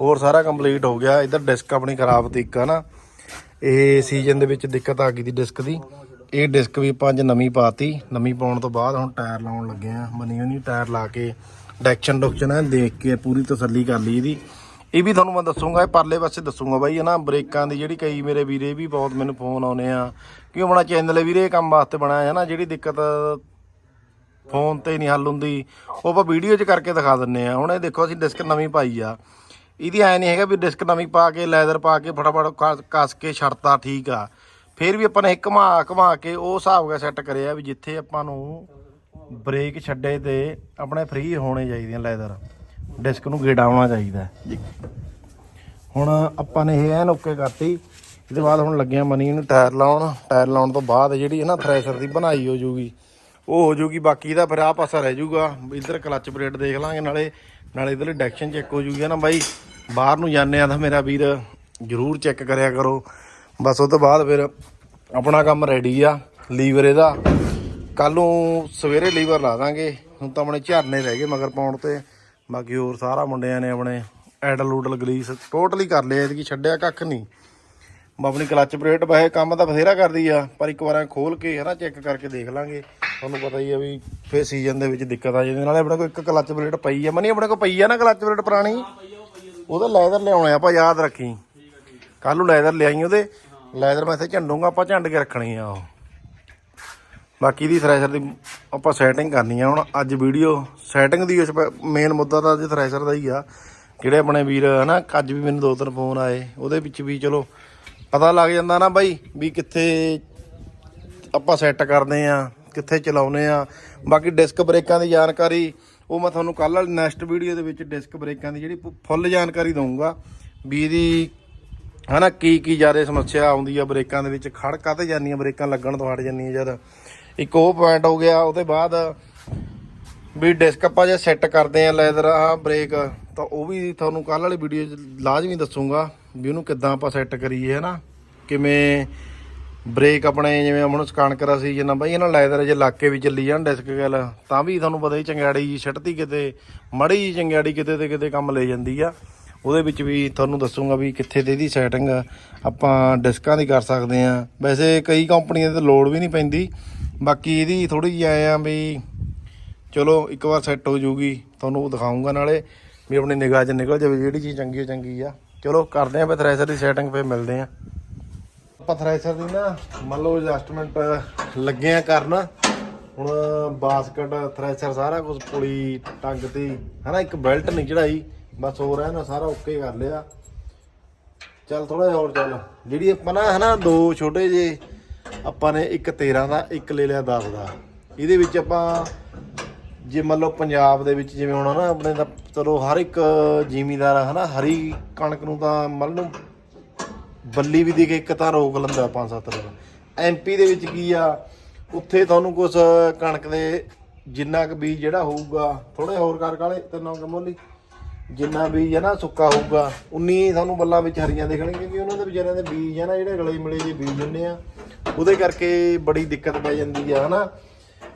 ਹੋਰ ਸਾਰਾ ਕੰਪਲੀਟ ਹੋ ਗਿਆ। ਇੱਧਰ ਡਿਸਕ ਆਪਣੀ ਖਰਾਬ ਤੀ ਇੱਕ ਆ ਨਾ। ਇਹ ਸੀਜ਼ਨ ਦੇ ਵਿੱਚ ਦਿੱਕਤ ਆ ਗਈ ਦੀ ਡਿਸਕ ਦੀ। ਇਹ ਡਿਸਕ ਵੀ ਪੰਜ ਅੱਜ ਨਵੀਂ ਪਾਤੀ। ਨਵੀਂ ਪਾਉਣ ਤੋਂ ਬਾਅਦ ਹੁਣ ਟਾਇਰ ਲਾਉਣ ਲੱਗੇ ਆ। ਮਨੀ ਉਹਨੀ ਟਾਇਰ ਲਾ ਕੇ। ਡੈਕਸ਼ਨ ਡੁਕਸ਼ਨ ਹੈ ਦੇਖ ਕੇ ਪੂਰੀ ਤਸੱਲੀ ਕਰ ਲਈ ਇਹਦੀ। ਇਹ ਵੀ ਤੁਹਾਨੂੰ ਮੈਂ ਦੱਸੂਗਾ, ਇਹ ਪਰਲੇ ਪਾਸੇ ਦੱਸੂਗਾ ਬਾਈ ਇਹ ਨਾ ਬ੍ਰੇਕਾਂ ਦੀ ਜਿਹੜੀ ਕਈ ਮੇਰੇ ਵੀਰੇ ਵੀ ਬਹੁਤ ਮੈਨੂੰ ਫੋਨ ਆਉਨੇ ਆ ਕਿ ਆਪਣਾ ਚੈਨਲ ਵੀਰੇ ਇਹ ਕੰਮ ਵਾਸਤੇ ਬਣਾਇਆ ਹੈ ਨਾ, ਜਿਹੜੀ ਦਿੱਕਤ ਫੋਨ ਤੇ ਨਹੀਂ ਹੱਲ ਹੁੰਦੀ, ਉਹ ਆਪਾਂ ਵੀਡੀਓ 'ਚ ਕਰਕੇ ਦਿਖਾ ਦਿੰਨੇ ਆ। ਹੁਣ ਇਹ ਦੇਖੋ, ਅਸੀਂ ਡਿਸਕ ਨਵੀਂ ਪਾਈ ਆ। ਇਹਦੀ ਐ ਨਹੀਂ ਹੈਗਾ ਵੀ ਡਿਸਕ ਨਵੀਂ ਪਾ ਕੇ ਲੈਦਰ ਪਾ ਕੇ ਫਟਾਫਟ ਕ- ਕੱਸ ਕੇ ਛੱਡਤਾ ਠੀਕ ਆ। ਫਿਰ ਵੀ ਆਪਾਂ ਨੇ ਘੁਮਾ ਘੁਮਾ ਕੇ ਉਹ ਹਿਸਾਬ ਦਾ ਸੈੱਟ ਕਰਿਆ ਵੀ ਜਿੱਥੇ ਆਪਾਂ ਨੂੰ ਬ੍ਰੇਕ ਛੱਡੇ ਤੇ ਆਪਣੇ ਫ੍ਰੀ ਹੋਣੇ ਚਾਹੀਦੀਆਂ ਲੈਦਰ ਡਿਸਕ ਨੂੰ ਗੇੜਾ ਆਉਣਾ ਚਾਹੀਦਾ। ਹੁਣ ਆਪਾਂ ਨੇ ਇਹ ਐਨ ਓਕੇ ਕਰਤੀ। ਇਹਦੇ ਬਾਅਦ ਹੁਣ ਲੱਗਿਆ ਮਨੀ ਨੂੰ ਟਾਇਰ ਲਾਉਣ। ਟਾਇਰ ਲਾਉਣ ਤੋਂ ਬਾਅਦ ਜਿਹੜੀ ਹੈ ਨਾ ਥ੍ਰੈਸ਼ਰ ਦੀ ਬਣਾਈ ਹੋ ਜੂਗੀ। ਉਹ ਹੋ ਜੂਗੀ, ਬਾਕੀ ਇਹਦਾ ਫਿਰ ਆਹ ਪਾਸਾ ਰਹਿ ਜੂਗਾ। ਇੱਧਰ ਕਲੱਚ ਪਲੇਟ ਦੇਖ ਲਾਂਗੇ ਨਾਲੇ। ਨਾਲੇ ਇਧਰਲੀ ਡੈਕਸ਼ਨ ਚੈੱਕ ਹੋ ਜੂਗੀ ਨਾ ਬਾਈ। ਬਾਹਰ ਨੂੰ ਜਾਂਦੇ ਆ ਤਾਂ ਮੇਰਾ ਵੀਰ ਜਰੂਰ ਚੈੱਕ ਕਰਿਆ ਕਰੋ। ਬਸ ਉਹ ਤੋਂ ਬਾਅਦ ਫਿਰ ਆਪਣਾ ਕੰਮ ਰੈਡੀ ਆ ਲੀਵਰ ਇਹਦਾ। ਕੱਲ ਨੂੰ ਸਵੇਰੇ ਲੀਵਰ ਲਾ ਦਾਂਗੇ। ਹੁਣ ਤਾਂ ਆਪਣੇ ਝਰਨੇ ਰਹਿ ਗਏ ਮਗਰ ਪਾਉਣ ਤੇ। ਬਾਕੀ ਹੋਰ ਸਾਰਾ ਮੁੰਡਿਆਂ ਨੇ ਆਪਣੇ ਐਡਲ ਉਡਲ ਗਲੀਸ ਟੋਟਲੀ ਕਰ ਲਿਆ ਇਹਦੀ ਛੱਡਿਆ ਕੱਖ ਨਹੀਂ। ਆਪਣੀ ਕਲੱਚ ਪਲੇਟ ਵੈਸੇ ਕੰਮ ਤਾਂ ਬਥੇਰਾ ਕਰਦੀ ਆ, ਪਰ ਇੱਕ ਵਾਰ ਖੋਲ ਕੇ ਹਨਾ ਚੈੱਕ ਕਰਕੇ ਦੇਖ ਲਾਂਗੇ। ਤੁਹਾਨੂੰ ਪਤਾ ਹੀ ਆ ਵੀ ਫੇਰ ਸੀਜ਼ਨ ਦੇ ਵਿੱਚ ਦਿੱਕਤ ਆ ਜਾਂਦੀ, ਨਾਲੇ ਆਪਣੇ ਕੋਲ ਇੱਕ ਕਲੱਚ ਪਲੇਟ ਪਈ ਆ। ਮਨੀ ਆਪਣੇ ਕੋਲ ਪਈ ਆ ਨਾ ਕਲੱਚ ਪਲੇਟ ਪੁਰਾਣੀ? ਉਹਦਾ ਲੈਦਰ ਲਿਆਉਣਾ ਆਪਾਂ, ਯਾਦ ਰੱਖੀ। ਕੱਲ ਨੂੰ ਲੈਦਰ ਲਿਆਈ ਉਹਦੇ। ਲੈਦਰ ਮੈਂ ਇੱਥੇ ਝੰਡੂਗਾ, ਆਪਾਂ ਝੰਡ ਕੇ ਰੱਖਣੀ ਆ ਉਹ। ਬਾਕੀ ਦੀ ਥ੍ਰੈਸ਼ਰ ਦੀ ਆਪਾਂ ਸੈਟਿੰਗ ਕਰਨੀ ਆ ਹੁਣ। ਅੱਜ ਵੀਡੀਓ ਸੈਟਿੰਗ ਦੀ ਮੇਨ ਮੁੱਦਾ ਤਾਂ ਅੱਜ ਥ੍ਰੈਸ਼ਰ ਦਾ ਹੀ ਆ। ਜਿਹੜੇ ਆਪਣੇ ਵੀਰ ਹਨਾ, ਅੱਜ ਵੀ ਮੈਨੂੰ ਦੋ ਤਿੰਨ ਫੋਨ ਆਏ, ਉਹਦੇ ਵਿੱਚ ਵੀ ਚਲੋ ਪਤਾ ਲੱਗ ਜਾਂਦਾ ਨਾ ਬਾਈ ਵੀ ਕਿੱਥੇ ਆਪਾਂ ਸੈੱਟ ਕਰਦੇ ਆ, ਕਿੱਥੇ ਚਲਾਉਨੇ ਆ। ਬਾਕੀ ਡਿਸਕ ਬ੍ਰੇਕਾਂ ਦੀ ਜਾਣਕਾਰੀ, ਉਹ ਮੈਂ ਤੁਹਾਨੂੰ ਕੱਲ ਵਾਲੀ ਨੈਕਸਟ ਵੀਡੀਓ ਦੇ ਵਿੱਚ ਡਿਸਕ ਬ੍ਰੇਕਾਂ ਦੀ ਜਿਹੜੀ ਫੁੱਲ ਜਾਣਕਾਰੀ ਦਊਂਗਾ, ਵੀ ਇਹਦੀ ਹਨਾ, ਕੀ ਕੀ ਜ਼ਿਆਦਾ ਸਮੱਸਿਆ ਆਉਂਦੀ ਆ ਬ੍ਰੇਕਾਂ ਦੇ ਵਿੱਚ? ਖੜ ਕਾਤੇ ਜਾਂਦੀਆਂ ਬ੍ਰੇਕਾਂ? ਲੱਗਣ ਤੋਂ ਹਟ ਜਾਂਦੀਆਂ ਜਦ। ਇੱਕ ਉਹ ਪੁਆਇੰਟ ਹੋ ਗਿਆ, ਉਹਦੇ ਬਾਅਦ ਵੀ ਡਿਸਕ ਆਪਾਂ ਜੇ ਸੈੱਟ ਕਰਦੇ ਆ ਲੈਦਰ ਆ ਬ੍ਰੇਕ ਤਾਂ ਉਹ ਵੀ ਤੁਹਾਨੂੰ ਕੱਲ ਵਾਲੀ ਵੀਡੀਓ 'ਚ ਲਾਜ਼ਮੀ ਦੱਸੂਗਾ ਵੀ ਉਹਨੂੰ ਕਿੱਦਾਂ ਆਪਾਂ ਸੈੱਟ ਕਰੀਏ, ਹਨਾ? ਕਿਵੇਂ ਬ੍ਰੇਕ ਆਪਣੇ, ਜਿਵੇਂ ਹੁਣ ਕਣਕ ਦਾ ਸੀ, ਜਿੰਨਾ ਬਾਈ ਇਹਨਾਂ ਲੈਦਰ ਜੇ ਇਲਾਕੇ ਵੀ ਚੱਲੀ ਜਾਣ ਡਿਸਕ ਗੱਲ ਤਾਂ ਵੀ ਤੁਹਾਨੂੰ ਪਤਾ ਹੀ ਚੰਗਿਆੜੀ ਜੀ ਛੱਡਤੀ ਕਿਤੇ, ਮੜੀ ਜੀ ਚੰਗਿਆੜੀ ਕਿਤੇ ਤੇ ਕਿਤੇ ਕੰਮ ਲੈ ਜਾਂਦੀ ਆ। ਉਹਦੇ ਵਿੱਚ ਵੀ ਤੁਹਾਨੂੰ ਦੱਸੂਗਾ ਵੀ ਕਿੱਥੇ ਤੇ ਇਹਦੀ ਸੈਟਿੰਗ ਆਪਾਂ ਡਿਸਕਾਂ ਦੀ ਕਰ ਸਕਦੇ ਆ ਵੈਸੇ ਕਈ ਕੰਪਨੀਆਂ ਤੇ ਲੋਡ ਵੀ ਨਹੀਂ ਪੈਂਦੀ। ਬਾਕੀ ਇਹਦੀ ਥੋੜੀ ਜਿਹੀ ਆਏ ਆ ਵੀ ਚਲੋ, ਇੱਕ ਵਾਰ ਸੈੱਟ ਹੋ ਜੂਗੀ ਤੁਹਾਨੂੰ ਉਹ ਦਿਖਾਉਂਗਾ ਨਾਲੇ ਵੀ ਆਪਣੀ ਨਿਗਾਹ 'ਚ ਨਿਕਲ ਜਾਵੇ ਜਿਹੜੀ ਚੀਜ਼ ਚੰਗੀ ਉਹ ਚੰਗੀ ਆ। ਚਲੋ, ਕਰਦੇ ਆਂ ਫਿਰ ਥ੍ਰੈਸ਼ਰ ਦੀ ਸੈਟਿੰਗ ਫੇਰ ਮਿਲਦੇ ਆਂ ਆਪਾਂ ਥ੍ਰੈਸ਼ਰ ਦੀ ਨਾ ਮੰਨ ਲਓ ਐਡਜਸਟਮੈਂਟ ਲੱਗੇ ਆ ਕਰਨ। ਹੁਣ ਬਾਸਕਟ ਥ੍ਰੈਸ਼ਰ ਸਾਰਾ ਕੁਝ ਪੁਲੀ, ਟੰਗ ਤੇ ਹਨਾ, ਇੱਕ ਬੈਲਟ ਨਹੀਂ ਚੜਾਈ ਬਸ ਹੋ ਰਿਹਾ ਨਾ ਸਾਰਾ ਓਕੇ ਕਰ ਲਿਆ। ਚੱਲ ਥੋੜਾ ਜਿਹਾ ਹੋਰ ਚੱਲ। ਜਿਹੜੀ ਆਪਾਂ ਨਾ ਹਨਾ, ਦੋ ਛੋਟੇ ਜੇ, ਆਪਾਂ ਨੇ ਇੱਕ 13 ਦਾ, ਇੱਕ ਲੈ ਲਿਆ 10 ਦਾ। ਇਹਦੇ ਵਿੱਚ ਆਪਾਂ, ਜੇ ਮੰਨ ਲਓ ਪੰਜਾਬ ਦੇ ਵਿੱਚ ਜਿਵੇਂ ਹੁਣ ਨਾ ਆਪਣੇ ਤਾਂ ਚਲੋ ਹਰ ਇੱਕ ਜ਼ਿਮੀਦਾਰ ਹਨਾ, ਹਰੀ ਕਣਕ ਨੂੰ ਤਾਂ ਮੰਨ ਲਓ ਬੱਲੀ ਵੀ ਦੇ ਕੇ ਇੱਕ ਤਾਂ ਰੋਕ ਲੈਂਦਾ 5-7 ਦਿਨ ਐਮਪੀ ਦੇ ਵਿੱਚ ਕੀ ਆ, ਉੱਥੇ ਤੁਹਾਨੂੰ ਕੁਝ ਕਣਕ ਦੇ ਜਿੰਨਾ ਕੁ ਬੀਜ ਜਿਹੜਾ ਹੋਊਗਾ ਥੋੜੇ ਹੋਰ ਕਰ ਕਾਲੇ ਤੇ ਨੌ ਕਮੋਲੀ ਜਿੰਨਾ ਬੀਜ ਹੈ ਨਾ ਸੁੱਕਾ ਹੋਊਗਾ, ਉਨੀ ਸਾਨੂੰ ਬੱਲਾਂ ਵਿੱਚ ਹਰੀਆਂ ਦੇਖਣਗੇ ਕਿਉਂਕਿ ਉਹਨਾਂ ਦੇ ਵਿਚਾਰਿਆਂ ਦੇ ਬੀਜ ਹੈ ਨਾ, ਜਿਹੜੇ ਗਲੇ ਮਿਲੇ ਦੇ ਬੀਜ ਹੁੰਦੇ ਆ, ਉਹਦੇ ਕਰਕੇ ਬੜੀ ਦਿੱਕਤ ਪੈ ਜਾਂਦੀ ਆ, ਹਨਾ?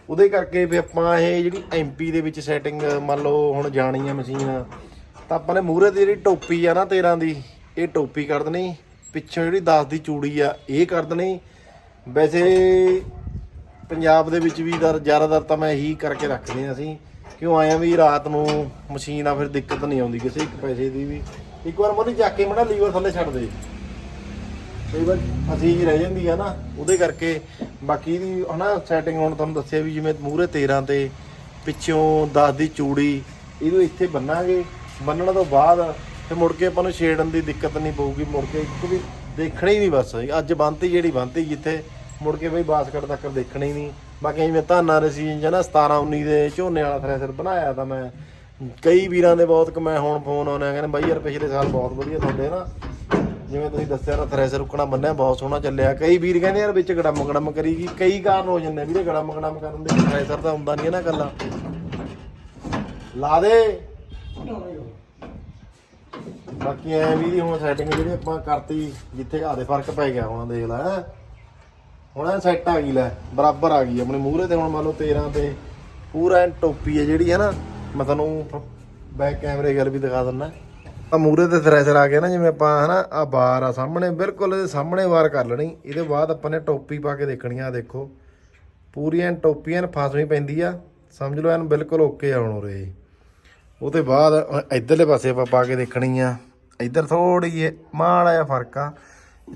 ਉਹਦੇ ਕਰਕੇ ਵੀ ਆਪਾਂ ਇਹ ਜਿਹੜੀ ਐਮਪੀ ਦੇ ਵਿੱਚ ਸੈਟਿੰਗ ਮੰਨ ਲਓ ਹੁਣ ਜਾਣੀ ਆ ਮਸ਼ੀਨ, ਤਾਂ ਆਪਾਂ ਨੇ ਮੂਹਰੇ ਦੀ ਜਿਹੜੀ ਟੋਪੀ ਆ ਨਾ 13 ਦੀ, ਇਹ ਟੋਪੀ ਕਰ ਦੇਣੀ, ਪਿੱਛੋਂ ਜਿਹੜੀ 10 ਦੀ ਚੂੜੀ ਆ, ਇਹ ਕਰ ਦੇਣੀ। ਵੈਸੇ ਪੰਜਾਬ ਦੇ ਵਿੱਚ ਵੀ ਦਰ ਜ਼ਿਆਦਾਤਰ ਤਾਂ ਮੈਂ ਇਹੀ ਕਰਕੇ ਰੱਖਦੇ ਆ ਅਸੀਂ। ਕਿਉਂ ਆਇਆ ਵੀ ਰਾਤ ਨੂੰ ਮਸ਼ੀਨ ਆ, ਫਿਰ ਦਿੱਕਤ ਨਹੀਂ ਆਉਂਦੀ ਕਿਸੇ ਇੱਕ ਪੈਸੇ ਦੀ ਵੀ। ਇੱਕ ਵਾਰ ਮੋਦੀ ਚੱਕ ਕੇ ਮੜਾ ਲੀਵਰ ਥੱਲੇ ਛੱਡ ਦੇ। ਕਈ ਵਾਰ ਫਸੀ ਜਿਹੀ ਰਹਿ ਜਾਂਦੀ ਆ ਨਾ, ਉਹਦੇ ਕਰਕੇ ਬਾਕੀ ਦੀ ਹਨਾ ਸੈਟਿੰਗ ਹੁਣ ਤੁਹਾਨੂੰ ਦੱਸਿਆ ਵੀ ਜਿਵੇਂ ਮੂਹਰੇ 13 ਤੇ, ਪਿੱਛੋਂ 10 ਦੀ ਚੂੜੀ, ਇਹਨੂੰ ਇੱਥੇ ਬੰਨਾਂਗੇ। ਬੰਨਣ ਤੋਂ ਬਾਅਦ ਤੇ ਮੁੜ ਕੇ ਆਪਾਂ ਨੂੰ ਛੇੜਨ ਦੀ ਦਿੱਕਤ ਨਹੀਂ ਪਊਗੀ, ਮੁੜ ਕੇ ਇੱਕ ਵੀ ਦੇਖਣੀ ਨਹੀਂ ਬਸ। ਅੱਜ ਬੰਨਤੀ, ਜਿਹੜੀ ਬੰਨਤੀ ਜਿੱਥੇ, ਮੁੜ ਕੇ ਬਈ ਬਾਸਕਟ ਤੱਕ ਦੇਖਣਾ ਹੀ ਨਹੀਂ। ਬਾਕੀ ਜਿਵੇਂ ਧਾਨਾਂ ਦੇ ਸੀਜ਼ਨ ਨਾ 17 19 ਦੇ ਝੋਨੇ ਵਾਲਾ ਥ੍ਰੈਸ਼ਰ ਬਣਾਇਆ ਤਾਂ ਮੈਂ, ਕਈ ਵੀਰਾਂ ਦੇ ਬਹੁਤ ਮੈਂ ਹੁਣ ਫੋਨ ਆਉਣਾ ਕਹਿੰਦੇ ਬਾਈ ਯਾਰ ਪਿਛਲੇ ਸਾਲ ਬਹੁਤ ਵਧੀਆ ਤੁਹਾਡੇ ਨਾ, ਜਿਵੇਂ ਤੁਸੀਂ ਦੱਸਿਆ ਨਾ ਥ੍ਰੈਸ਼ਰ ਉਕਣਾ ਬੰਨਿਆ, ਬਹੁਤ ਸੋਹਣਾ ਚੱਲਿਆ। ਕਈ ਵੀਰ ਕਹਿੰਦੇ ਯਾਰ ਵਿੱਚ ਗੜਮ ਗੜਮ ਕਰੀਗੀ ਕਈ ਕਾਰਨ ਹੋ ਜਾਂਦੇ ਵੀਰੇ ਗੜਮ ਗੜਮ ਕਰਨ ਦੇ ਥ੍ਰੈਸ਼ਰ ਤਾਂ ਹੁੰਦਾ ਨਹੀਂ ਹੈ ਨਾ ਕੱਲਾ ਲਾ ਦੇ। ਬਾਕੀ ਐ ਵੀ ਹੁਣ ਸੈਟਿੰਗ ਜਿਹੜੀ ਆਪਾਂ ਕਰਤੀ, ਜਿੱਥੇ ਆਦੇ ਫ਼ਰਕ ਪੈ ਗਿਆ, ਹੁਣ ਦੇਖ ਲੈ। ਹੁਣ ਇਹ ਸੈੱਟ ਆ ਗਈ ਲੈ, ਬਰਾਬਰ ਆ ਗਈ, ਆਪਣੇ ਮੂਹਰੇ ਤੇ ਹੁਣ ਮੰਨ ਲਓ 13 ਤੇ ਪੂਰਾ ਟੋਪੀ ਹੈ ਜਿਹੜੀ ਹੈ ਨਾ, ਮੈਂ ਤੁਹਾਨੂੰ ਬੈਕ ਕੈਮਰੇ ਗੱਲ ਵੀ ਦਿਖਾ ਦਿੰਦਾ। ਆ ਮੂਹਰੇ ਤੇ ਥ੍ਰੈਸ਼ਰ ਆ ਗਿਆ ਨਾ, ਜਿਵੇਂ ਆਪਾਂ ਹਨਾ ਆ ਬਾਰ ਆ ਸਾਹਮਣੇ, ਬਿਲਕੁਲ ਇਹਦੇ ਸਾਹਮਣੇ ਵਾਰ ਕਰ ਲੈਣੀ। ਇਹਦੇ ਬਾਅਦ ਆਪਾਂ ਨੇ ਟੋਪੀ ਪਾ ਕੇ ਦੇਖਣੀ ਆ ਦੇਖੋ। ਪੂਰੀ ਐਨ ਟੋਪੀ ਐਨ ਫਸਵੀਂ ਪੈਂਦੀ ਆ, ਸਮਝ ਲਓ ਐਨ ਬਿਲਕੁਲ ਓਕੇ ਆਉਣ ਹੁਣ ਉਰੇ। ਉਹਦੇ ਬਾਅਦ ਹੁਣ ਇੱਧਰਲੇ ਪਾਸੇ ਆਪਾਂ ਪਾ ਕੇ ਦੇਖਣੀ ਆ। ਇੱਧਰ ਥੋੜੀ ਜਿਹੀ ਮਾੜਾ ਜਿਹਾ ਫ਼ਰਕ ਆ।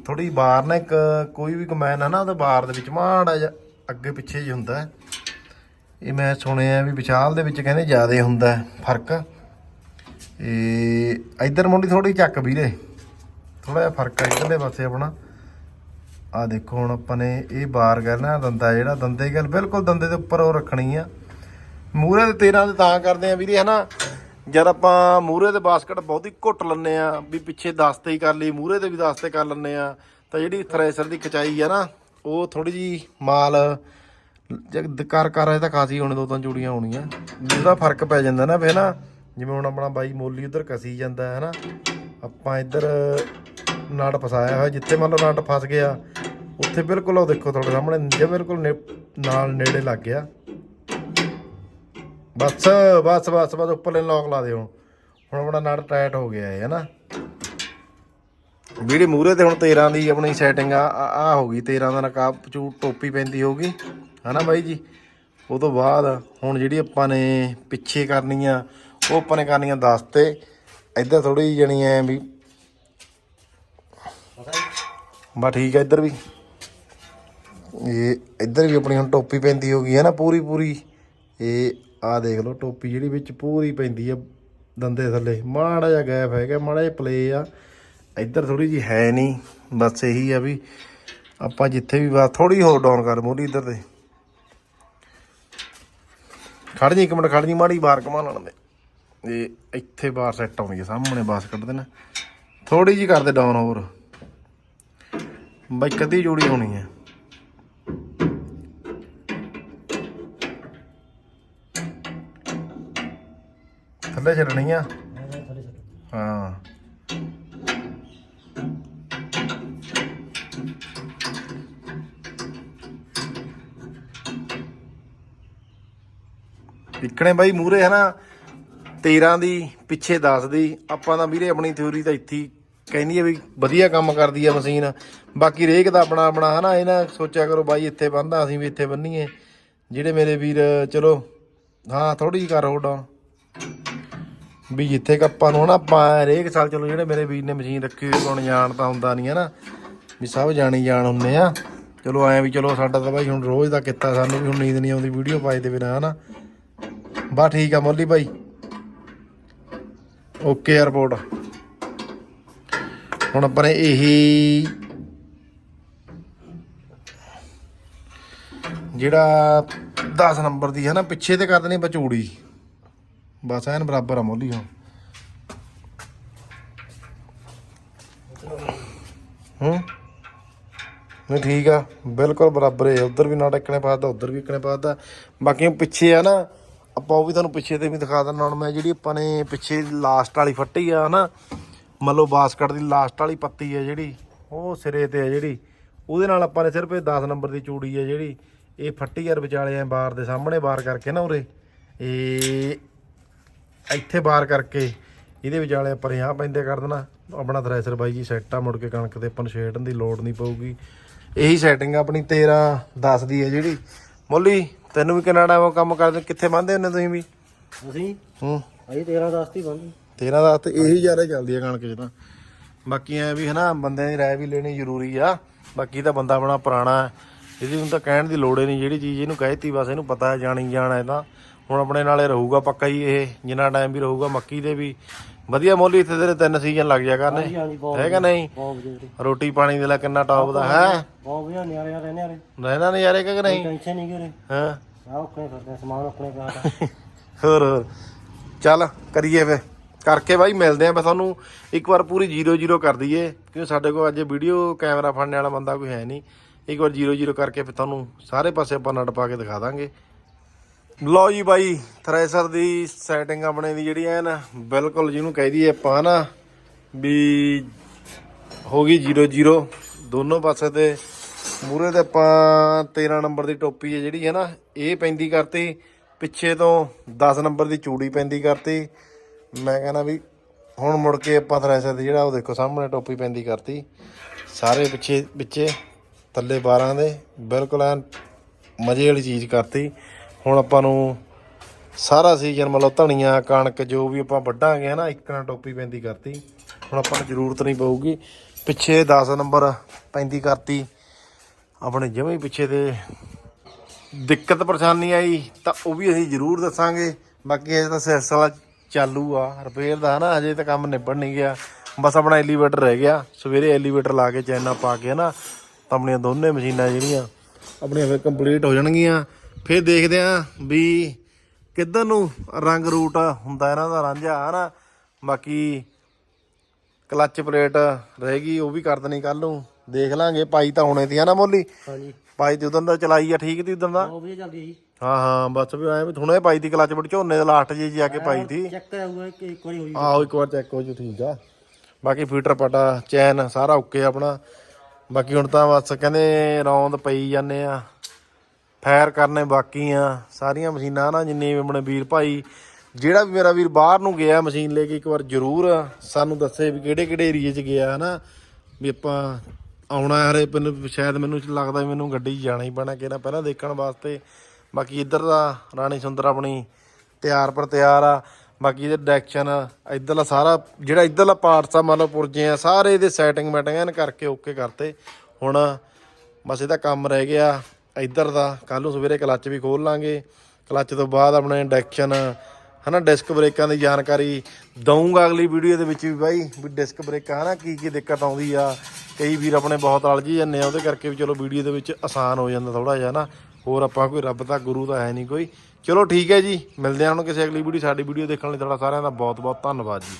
ਥੋੜੀ ਬਾਰ ਨਾ ਇੱਕ ਕੋਈ ਵੀ ਕਮੈਨ ਹੈ ਨਾ, ਉਹਦੇ ਬਾਰ ਦੇ ਵਿੱਚ ਮਾੜਾ ਜਿਹਾ ਅੱਗੇ ਪਿੱਛੇ ਜਿਹਾ ਹੁੰਦਾ ਇਹ ਮੈਂ ਸੁਣਿਆ ਵੀ ਵਿਸ਼ਾਲ ਦੇ ਵਿੱਚ ਕਹਿੰਦੇ ਜ਼ਿਆਦਾ ਹੁੰਦਾ ਫ਼ਰਕ। ਇਹ ਇੱਧਰ ਮੁੰਡੀ ਥੋੜੀ ਚੱਕ ਵੀਰੇ। ਥੋੜਾ ਜਿਹਾ ਫ਼ਰਕ ਹੈ ਇੱਧਰਲੇ ਪਾਸੇ ਆਪਣਾ। ਆ ਦੇਖੋ ਹੁਣ ਆਪਾਂ ਨੇ ਇਹ ਬਾਰ ਕਰਨਾ ਦੰਦਾ ਜਿਹੜਾ ਦੰਦੇ ਗੱਲ ਬਿਲਕੁਲ ਦੰਦੇ ਦੇ ਉੱਪਰ ਉਹ ਰੱਖਣੀ ਆ। ਮੂਰੇ ਦੇ 13 ਦੇ ਤਾਂ ਕਰਦੇ ਆ ਵੀਰੇ, ਹਨਾ? ਜਦ ਆਪਾਂ ਮੂਰੇ ਦੇ ਬਾਸਕਟ ਬਹੁਤੀ ਘੁੱਟ ਲੈਂਦੇ ਆ ਵੀ ਪਿੱਛੇ 10 ਤੇ ਹੀ ਕਰ ਲਈ ਮੂਰੇ ਤੇ ਵੀ 10 ਤੇ ਕਰ ਲੈਂਦੇ ਆ ਤਾਂ ਜਿਹੜੀ ਥ੍ਰੈਸ਼ਰ ਦੀ ਕਚਾਈ ਆ ਨਾ, ਉਹ ਥੋੜੀ ਜੀ ਮਾਲ ਜਦ ਕਰ ਕਰ ਇਹ ਤਾਂ ਖਾਸੀ ਹੁਣ ਦੋ ਤਿੰਨ ਚੂੜੀਆਂ ਹੋਣੀਆਂ। ਜਿਹਦਾ ਫ਼ਰਕ ਪੈ ਜਾਂਦਾ ਨਾ ਫੇ ਨਾ, ਜਿਵੇਂ ਹੁਣ ਆਪਣਾ ਬਾਈ ਮੋਲੀ ਉਧਰ ਕਸੀ ਜਾਂਦਾ ਹੈ ਨਾ ਆਪਾਂ ਇੱਧਰ ਨਾਟ ਫਸਾਇਆ ਹੋਇਆ, ਜਿੱਥੇ ਮੰਨ ਲਓ ਨਾਟ ਫਸ ਗਿਆ, ਉੱਥੇ ਬਿਲਕੁਲ ਉਹ ਦੇਖੋ ਤੁਹਾਡੇ ਸਾਹਮਣੇ, ਜੇ ਬਿਲਕੁਲ ਨੇ- ਨਾਲ ਨੇੜੇ ਲੱਗ ਗਿਆ। ਬਸ ਬਸ ਬਸ ਬਸ ਉੱਪਰਲੇ ਲੌਕ ਲਾ ਦਿਓ। ਹੁਣ ਆਪਣਾ ਨਟ ਟਾਈਟ ਹੋ ਗਿਆ ਹੈ ਨਾ? ਵੀੜੀ ਮੂਰੇ ਤੇ ਹੁਣ 13 ਦੀ ਆਪਣੀ ਸੈਟਿੰਗ ਆ ਆ ਹੋ ਗਈ 13 ਦਾ ਨਕਾਬ ਚੂ ਟੋਪੀ ਪੈਂਦੀ ਹੋਗੀ ਹਨਾ ਬਾਈ ਜੀ? ਉਹ ਤੋਂ ਬਾਅਦ ਹੁਣ ਜਿਹੜੀ ਆਪਾਂ ਨੇ ਪਿੱਛੇ ਕਰਨੀ ਆ ਉਹ ਆਪਾਂ ਨੇ ਕਰਨੀ ਆ 10 ਤੇ, ਇੱਧਰ ਥੋੜੀ ਜਿਹੀ ਜਣੀ ਐ ਵੀ ਬਾ ਠੀਕ ਆ ਇੱਧਰ ਵੀ। ਇਹ ਇੱਧਰ ਵੀ ਆਪਣੀ ਹੁਣ ਟੋਪੀ ਪੈਂਦੀ ਹੋਗੀ ਹੈ ਨਾ ਪੂਰੀ ਪੂਰੀ ਇਹ ਆ ਦੇਖ ਲਓ, ਟੋਪੀ ਜਿਹੜੀ ਵਿੱਚ ਪੂਰੀ ਪੈਂਦੀ ਆ ਦੰਦੇ ਥੱਲੇ। ਮਾੜਾ ਜਿਹਾ ਗੈਪ ਹੈਗਾ, ਮਾੜਾ ਜਿਹਾ ਪਲੇ ਆ। ਇੱਧਰ ਥੋੜੀ ਜੀ ਹੈ ਨਹੀਂ, ਬਸ ਇਹੀ ਆ ਵੀ ਆਪਾਂ ਜਿੱਥੇ ਵੀ ਬਸ ਥੋੜੀ ਹੋਰ ਡਾਊਨ ਕਰ ਮੋੜੀ ਇੱਧਰ ਤੇ। ਖੜ ਜੀ ਇੱਕ ਮਿੰਟ, ਖੜ ਜੀ, ਮਾੜੀ ਬਾਹਰ ਕਮਾ ਲੈਣ ਦੇ। ਇਹ ਇੱਥੇ ਬਾਹਰ ਸੈੱਟ ਆਉਂਦੀ ਹੈ ਸਾਹਮਣੇ ਬਾਸ ਕੱਢ ਦੇਣਾ। ਥੋੜੀ ਜੀ ਕਰਦੇ ਡਾਊਨ ਹੋਰ। ਬਾਈ ਕਦੀ ਜੋੜੀ ਹੋਣੀ ਹੈ ਥੱਲੇ ਛੱਡਣੀ ਆ। ਹਾਂ। ਵਿਕਣੇ ਬਾਈ ਮੂਰੇ ਹੈ ਨਾ 13 ਦੀ, ਪਿੱਛੇ 10 ਦੀ। ਆਪਾਂ ਤਾਂ ਵੀਰੇ ਆਪਣੀ ਥਿਉਰੀ ਤਾਂ ਇੱਥੇ ਕਹਿੰਦੀ ਹੈ ਵੀ ਵਧੀਆ ਕੰਮ ਕਰਦੀ ਆ ਮਸ਼ੀਨ। ਬਾਕੀ ਰੇਕ ਦਾ ਆਪਣਾ ਆਪਣਾ ਹਨਾ, ਇਹ ਨਾ ਸੋਚਿਆ ਕਰੋ ਬਾਈ ਇੱਥੇ ਬੰਦਾ ਅਸੀਂ ਵੀ ਇੱਥੇ ਬੰਨੀਏ। ਜਿਹੜੇ ਮੇਰੇ ਵੀਰ, ਚਲੋ, ਹਾਂ ਥੋੜੀ ਜਿਹੀ ਕਰ ਹੋਡਾ ਵੀ ਜਿੱਥੇ ਕ ਆਪਾਂ ਨੂੰ ਨਾ ਆਪਾਂ ਹਰੇਕ ਸਾਲ ਚਲੋ ਜਿਹੜੇ ਮੇਰੇ ਵੀਰ ਨੇ ਮਸ਼ੀਨ ਰੱਖੀ ਹੋਈ ਕੋਣ ਜਾਣ ਤਾਂ ਹੁੰਦਾ ਨਹੀਂ ਹੈ ਨਾ ਵੀ ਸਭ ਜਾਣੀ ਜਾਣ ਹੁੰਦੇ ਆ। ਚਲੋ ਐਂ ਵੀ ਚਲੋ ਸਾਡਾ ਤਾਂ ਬਾਈ ਹੁਣ ਰੋਜ਼ ਦਾ ਕੀਤਾ, ਸਾਨੂੰ ਵੀ ਹੁਣ ਨੀਂਦ ਨਹੀਂ ਆਉਂਦੀ, ਵੀਡੀਓ ਪਾਏ ਦੇ ਬਿਨਾ ਹਨਾ। ਬਾ ਠੀਕ ਆ ਮੋਲੀ ਭਾਈ ਓਕੇ 에어ਪੋਰਟ ਹੁਣ ਆਪਾਂ ਨੇ ਇਹੀ ਜਿਹੜਾ 10 ਨੰਬਰ ਦੀ ਹੈ ਨਾ, ਪਿੱਛੇ ਤੇ ਕਰ ਦੇਣੀ ਬਚੂੜੀ। ਬਸ ਐਨ ਬਰਾਬਰ ਆ ਮੋਲੀ ਹੁਣ। ਹੂੰ? ਨਹੀਂ ਠੀਕ ਆ, ਬਿਲਕੁਲ ਬਰਾਬਰ ਹੈ ਉਧਰ ਵੀ ਨਾ ਟੱਕਣੇ ਪਾਦਾ ਉਧਰ ਵੀ ਇੱਕਣੇ ਪਾਦਾ ਬਾਕੀ ਪਿੱਛੇ ਆ ਨਾ, ਆਪਾਂ ਉਹ ਵੀ ਤੁਹਾਨੂੰ ਪਿੱਛੇ ਤੇ ਵੀ ਦਿਖਾ ਦਿੰਦਾ। ਹੁਣ ਮੈਂ ਜਿਹੜੀ ਆਪਾਂ ਨੇ ਪਿੱਛੇ ਲਾਸਟ ਵਾਲੀ ਫੱਟੀ ਆ ਨਾ, ਮੰਨ ਲਓ ਬਾਸਕਟ ਦੀ ਲਾਸਟ ਵਾਲੀ ਪੱਤੀ ਹੈ ਜਿਹੜੀ, ਉਹ ਸਿਰੇ ਤੇ ਹੈ ਜਿਹੜੀ, ਉਹਦੇ ਨਾਲ ਆਪਾਂ ਨੇ ਸਿਰਫ ਇਹ 10 ਨੰਬਰ ਦੀ ਚੂੜੀ ਹੈ ਜਿਹੜੀ, ਇਹ ਫੱਟੀ ਯਾਰ ਵਿਚਾਲੇ ਆ ਬਾਰ ਦੇ ਸਾਹਮਣੇ ਬਾਰ ਕਰਕੇ ਨਾ ਉਰੇ। ਇਹ ਇੱਥੇ ਬਾਰ ਕਰਕੇ ਇਹਦੇ ਵਿਚਾਲੇ ਆਪਾਂ ਰਿਆਂ ਪੈਂਦੇ ਕਰ ਦੇਣਾ। ਆਪਣਾ ਥ੍ਰੈਸ਼ਰ ਬਾਈ ਜੀ ਸੈੱਟ ਆ ਮੁੜ ਕੇ ਕਣਕ ਤੇ ਆਪਾਂ ਨੂੰ ਛੇੜਨ ਦੀ ਲੋੜ ਨਹੀਂ ਪਊਗੀ। ਇਹੀ ਸੈਟਿੰਗ ਆਪਣੀ 13 10 ਦੀ ਹੈ ਜਿਹੜੀ। ਮੋਲੀ ਤੈਨੂੰ ਵੀ ਕਿੰਨਾ ਟਾਈਮ ਕੰਮ ਕਰਦੇ ਕਿੱਥੇ ਬੰਨਦੇ ਹੁੰਦੇ ਤੁਸੀਂ ਵੀ? ਅਸੀਂ? ਹੂੰ। ਅਸੀਂ 13 10 ਦੀ ਬੰਦੀ 13 ਦਾ ਤੇ ਇਹੀ ਜ਼ਿਆਦਾ ਚੱਲਦੀ ਆ ਕਣਕ 'ਚ ਤਾਂ। ਬਾਕੀ ਐ ਵੀ ਹਨਾ ਬੰਦਿਆਂ ਦੀ ਰਾਏ ਵੀ ਲੈਣੀ ਜ਼ਰੂਰੀ ਆ। ਬਾਕੀ ਤਾਂ ਬੰਦਾ ਆਪਣਾ ਪੁਰਾਣਾ ਹੈ। ਇਹਦੀ ਨੂੰ ਤਾਂ ਕਹਿਣ ਦੀ ਲੋੜ ਹੀ ਨਹੀਂ ਜਿਹੜੀ ਚੀਜ਼ ਇਹਨੂੰ ਕਹਿਤੀ ਬਸ ਇਹਨੂੰ ਪਤਾ ਹੈ ਜਾਣੀ ਜਾਣਾ ਇਹ ਤਾਂ। ਹੁਣ ਆਪਣੇ ਨਾਲੇ ਰਹੂਗਾ ਪੱਕਾ ਹੀ ਇਹ ਜਿੰਨਾ ਟਾਈਮ ਵੀ ਰਹੂਗਾ ਮੱਕੀ ਦੇ ਵੀ। ਵਧੀਆ ਮੋਲੀ ਇੱਥੇ ਤੇਰੇ ਤਿੰਨ ਸੀਜ਼ਨ ਲੱਗ ਜਾ ਕਰਨੇ। ਹੈਗਾ ਨਹੀਂ। ਰੋਟੀ ਪਾਣੀ ਦੇ ਲੈ ਕਿੰਨਾ ਟੌਪ ਦਾ ਹੈ? ਬਹੁਤ ਵਧੀਆ ਨਿਆਰੇ ਆ ਰਹਿੰਦੇ ਆਰੇ ਰਹਿਣਾ ਨਜ਼ਾਰੇ ਕਿ ਨਹੀਂ? ਟੈਨਸ਼ਨ ਨਹੀਂ ਕਰੇ ਹਾਂ? ਆ ਆਪਣੇ ਫਿਰਦੇ ਸਮਾਨ ਆਪਣੇ ਪਿਆ ਦਾ ਹੋਰ ਹੋਰ। ਚੱਲ ਕਰੀਏ ਫੇ ਕਰਕੇ ਬਾਈ ਮਿਲਦੇ ਆਂ ਬਸ ਤੁਹਾਨੂੰ ਇੱਕ ਵਾਰ ਪੂਰੀ 0-0 ਕਰ ਦਈਏ ਕਿਉਂਕਿ ਸਾਡੇ ਕੋਲ ਅੱਜ ਵੀਡੀਓ ਕੈਮਰਾ ਫੜਨੇ ਵਾਲਾ ਬੰਦਾ ਕੋਈ ਹੈ ਨਹੀਂ। ਇੱਕ ਵਾਰ 0-0 ਕਰਕੇ ਫਿਰ ਤੁਹਾਨੂੰ ਸਾਰੇ ਪਾਸੇ ਆਪਾਂ ਨਟ ਪਾ ਕੇ ਦਿਖਾ ਦਾਂਗੇ। ਲਓ ਜੀ ਬਾਈ, ਥ੍ਰੈਸ਼ਰ ਦੀ ਸੈਟਿੰਗ ਆਪਣੇ ਦੀ ਜਿਹੜੀ ਐ ਨਾ ਬਿਲਕੁਲ ਜਿਹਨੂੰ ਕਹਿ ਦਈਏ ਆਪਾਂ ਨਾ, ਵੀ ਹੋ ਗਈ 0-0 ਦੋਨੋਂ ਪਾਸੇ ਤੇ। ਮੂਰੇ ਤੇ ਆਪਾਂ 13 ਨੰਬਰ ਦੀ ਟੋਪੀ ਹੈ ਜਿਹੜੀ ਹੈ ਨਾ, ਇਹ ਪੈਂਦੀ ਕਰਤੀ। ਪਿੱਛੇ ਤੋਂ 10 ਨੰਬਰ ਦੀ ਚੂੜੀ ਪੈਂਦੀ ਕਰਤੀ। ਮੈਂ ਕਹਿੰਦਾ ਵੀ ਹੁਣ ਮੁੜ ਕੇ ਆਪਾਂ ਥ੍ਰੈਸ਼ਰ ਦੀ ਜਿਹੜਾ ਉਹ ਦੇਖੋ, ਸਾਹਮਣੇ ਟੋਪੀ ਪੈਂਦੀ ਕਰਤੀ। ਸਾਰੇ ਪਿੱਛੇ ਪਿੱਛੇ, ਥੱਲੇ 12 ਦੇ, ਬਿਲਕੁਲ ਐਨ ਮਜ਼ੇ ਵਾਲੀ ਚੀਜ਼ ਕਰਤੀ। ਹੁਣ ਆਪਾਂ ਨੂੰ ਸਾਰਾ ਸੀਜ਼ਨ ਮਤਲਬ ਧਨੀਆ, ਕਣਕ ਜੋ ਵੀ ਆਪਾਂ ਵੱਢਾਂਗੇ ਹਨਾ, ਇੱਕ ਨਾਲ ਟੋਪੀ ਪੈਂਦੀ ਕਰਤੀ। ਹੁਣ ਆਪਾਂ ਨੂੰ ਜ਼ਰੂਰਤ ਨਹੀਂ ਪਊਗੀ। ਪਿੱਛੇ 10 ਨੰਬਰ ਪੈਂਦੀ ਕਰਤੀ। ਆਪਣੇ ਜਿਵੇਂ ਪਿੱਛੇ ਤੇ ਦਿੱਕਤ ਪਰੇਸ਼ਾਨੀ ਆਈ, ਤਾਂ ਉਹ ਵੀ ਅਸੀਂ ਜ਼ਰੂਰ ਦੱਸਾਂਗੇ। ਬਾਕੀ ਅਜੇ ਤਾਂ ਸਿਲਸਿਲਾ ਚਾਲੂ ਆ। ਰਿਪੇਅਰ ਦਾ ਹਨਾ ਅਜੇ ਤਾਂ ਕੰਮ ਨਿਬੜ ਨਹੀਂ ਗਿਆ। ਬਸ ਆਪਣਾ ਐਲੀਵੇਟਰ ਰਹਿ ਗਿਆ। ਸਵੇਰੇ ਐਲੀਵੇਟਰ ਲਾ ਕੇ ਚੈਨਾ ਪਾ ਕੇ ਹਨਾ, ਤਾਂ ਆਪਣੀਆਂ ਦੋਨੇ ਮਸ਼ੀਨਾਂ ਜਿਹੜੀਆਂ, ਆਪਣੀਆਂ ਫਿਰ ਕੰਪਲੀਟ ਹੋ ਜਾਣਗੀਆਂ। ਫਿਰ ਦੇਖਦੇ ਆਂ ਵੀ ਕਿੱਧਰ ਨੂੰ ਰੰਗ ਰੂਟ ਹੁੰਦਾ ਇਹਨਾਂ ਦਾ ਰਾਂਝਾ ਹਨਾ? ਬਾਕੀ ਕਲੱਚ ਪਲੇਟ ਰਹੇਗੀ ਉਹ ਵੀ ਕਰ ਦੇਣੀ ਕੱਲ ਨੂੰ। ਦੇਖ ਲਾਂਗੇ ਪਾਈ ਤਾਂ ਹੁਣੇ ਤੀ ਨਾ ਮੋਲੀ? ਹਾਂਜੀ। ਪਾਈ ਤੇ ਉਦੋਂ ਦਾ ਚਲਾਈ ਆ ਠੀਕ ਤੀ ਉਦੋਂ ਦਾ? ਬਹੁਤ ਵਧੀਆ ਚੱਲਦੀ ਜੀ ਹਾਂ ਹਾਂ ਬਸ ਵੀ ਐ ਵੀ ਥੁਣੇ ਪਾਈ ਤੀ ਕਲਚ ਬੜ ਝੋਨੇ ਦੇ ਲਾਸਟ ਜੀ ਜਾ ਕੇ ਪਾਈ ਤੀ ਚੈੱਕ ਕਰਾਊਗਾ ਕਿ ਇੱਕ ਵਾਰੀ ਹੋਈ ਆਹੋ ਇੱਕ ਵਾਰ ਚੈੱਕ ਹੋ ਜੂ ਠੀਕ ਆ। ਬਾਕੀ ਫੀਟਰ ਪਟਾ ਚੈਨ ਸਾਰਾ ਓਕੇ ਆਪਣਾ। ਬਾਕੀ ਹੁਣ ਤਾਂ ਬਸ ਕਹਿੰਦੇ ਰੌਂਦ ਪਈ ਜਾਂਦੇ ਆ। ਫਾਇਰ ਕਰਨੇ ਬਾਕੀ ਆ ਸਾਰੀਆਂ ਮਸ਼ੀਨਾਂ ਨਾ ਜਿੰਨੇ ਵੀ ਆਪਣੇ ਵੀਰ ਭਾਈ, ਜਿਹੜਾ ਵੀ ਮੇਰਾ ਵੀਰ ਬਾਹਰ ਨੂੰ ਗਿਆ ਮਸ਼ੀਨ ਲੈ ਕੇ ਇੱਕ ਵਾਰ ਜ਼ਰੂਰ ਸਾਨੂੰ ਦੱਸੇ ਵੀ ਕਿਹੜੇ ਕਿਹੜੇ ਏਰੀਏ 'ਚ ਗਿਆ, ਹਨਾ? ਵੀ ਆਪਾਂ ਆਉਣਾ ਹਰੇ ਮੈਨੂੰ ਸ਼ਾਇਦ ਮੈਨੂੰ ਲੱਗਦਾ ਵੀ ਮੈਨੂੰ ਗੱਡੀ 'ਚ ਜਾਣਾ ਹੀ ਪੈਣਾ ਕਿਹੜਾ ਪਹਿਲਾਂ ਦੇਖਣ ਵਾਸਤੇ। ਬਾਕੀ ਇੱਧਰ ਦਾ ਰਾਣੀ ਸੁੰਦਰ ਆਪਣੀ ਤਿਆਰ ਪਰ ਤਿਆਰ ਆ। ਬਾਕੀ ਇਹਦੇ ਡਾਇਰੈਕਸ਼ਨ ਇੱਧਰਲਾ ਸਾਰਾ, ਜਿਹੜਾ ਇੱਧਰਲਾ ਪਾਰਟਸ ਆ ਮੰਨ ਲਓ ਪੁਰਜੇ ਆ, ਸਾਰੇ ਇਹਦੇ ਸੈਟਿੰਗ ਮੈਟਿੰਗ ਐਨ ਕਰਕੇ ਓਕੇ ਕਰਤੇ। ਹੁਣ ਬਸ ਇਹਦਾ ਕੰਮ ਰਹਿ ਗਿਆ। ਇੱਧਰ ਦਾ ਕੱਲ ਨੂੰ ਸਵੇਰੇ ਕਲੱਚ ਵੀ ਖੋਲ ਲਾਂਗੇ। ਕਲੱਚ ਤੋਂ ਬਾਅਦ ਆਪਣੇ ਡਾਇਰੈਕਸ਼ਨ ਹਨਾ ਡਿਸਕ ਬ੍ਰੇਕਾਂ ਦੀ ਜਾਣਕਾਰੀ ਦਊਂਗਾ ਅਗਲੀ ਵੀਡੀਓ ਦੇ ਵਿੱਚ ਵੀ ਬਾਈ, ਵੀ ਡਿਸਕ ਬ੍ਰੇਕਾਂ, ਹਨਾ, ਕੀ ਕੀ ਦਿੱਕਤ ਆਉਂਦੀ ਆ। ਕਈ ਵੀਰ ਆਪਣੇ ਬਹੁਤ ਅਲਝੀ ਜਾਂਦੇ ਆ, ਉਹਦੇ ਕਰਕੇ ਵੀ ਚਲੋ ਵੀਡੀਓ ਦੇ ਵਿੱਚ ਆਸਾਨ ਹੋ ਜਾਂਦਾ ਥੋੜਾ ਜਿਹਾ ਨਾ ਹੋਰ ਆਪਾਂ ਕੋਈ ਰੱਬ ਦਾ ਗੁਰੂ ਤਾਂ ਹੈ ਨਹੀਂ ਕੋਈ। ਚਲੋ ਠੀਕ ਹੈ ਜੀ, ਮਿਲਦੇ ਹਾਂ ਹੁਣ ਕਿਸੇ ਅਗਲੀ ਵੀਡੀਓ ਸਾਡੀ ਵੀਡੀਓ ਦੇਖਣ ਲਈ ਤੁਹਾਡਾ ਸਾਰਿਆਂ ਦਾ ਬਹੁਤ ਬਹੁਤ ਧੰਨਵਾਦ ਜੀ।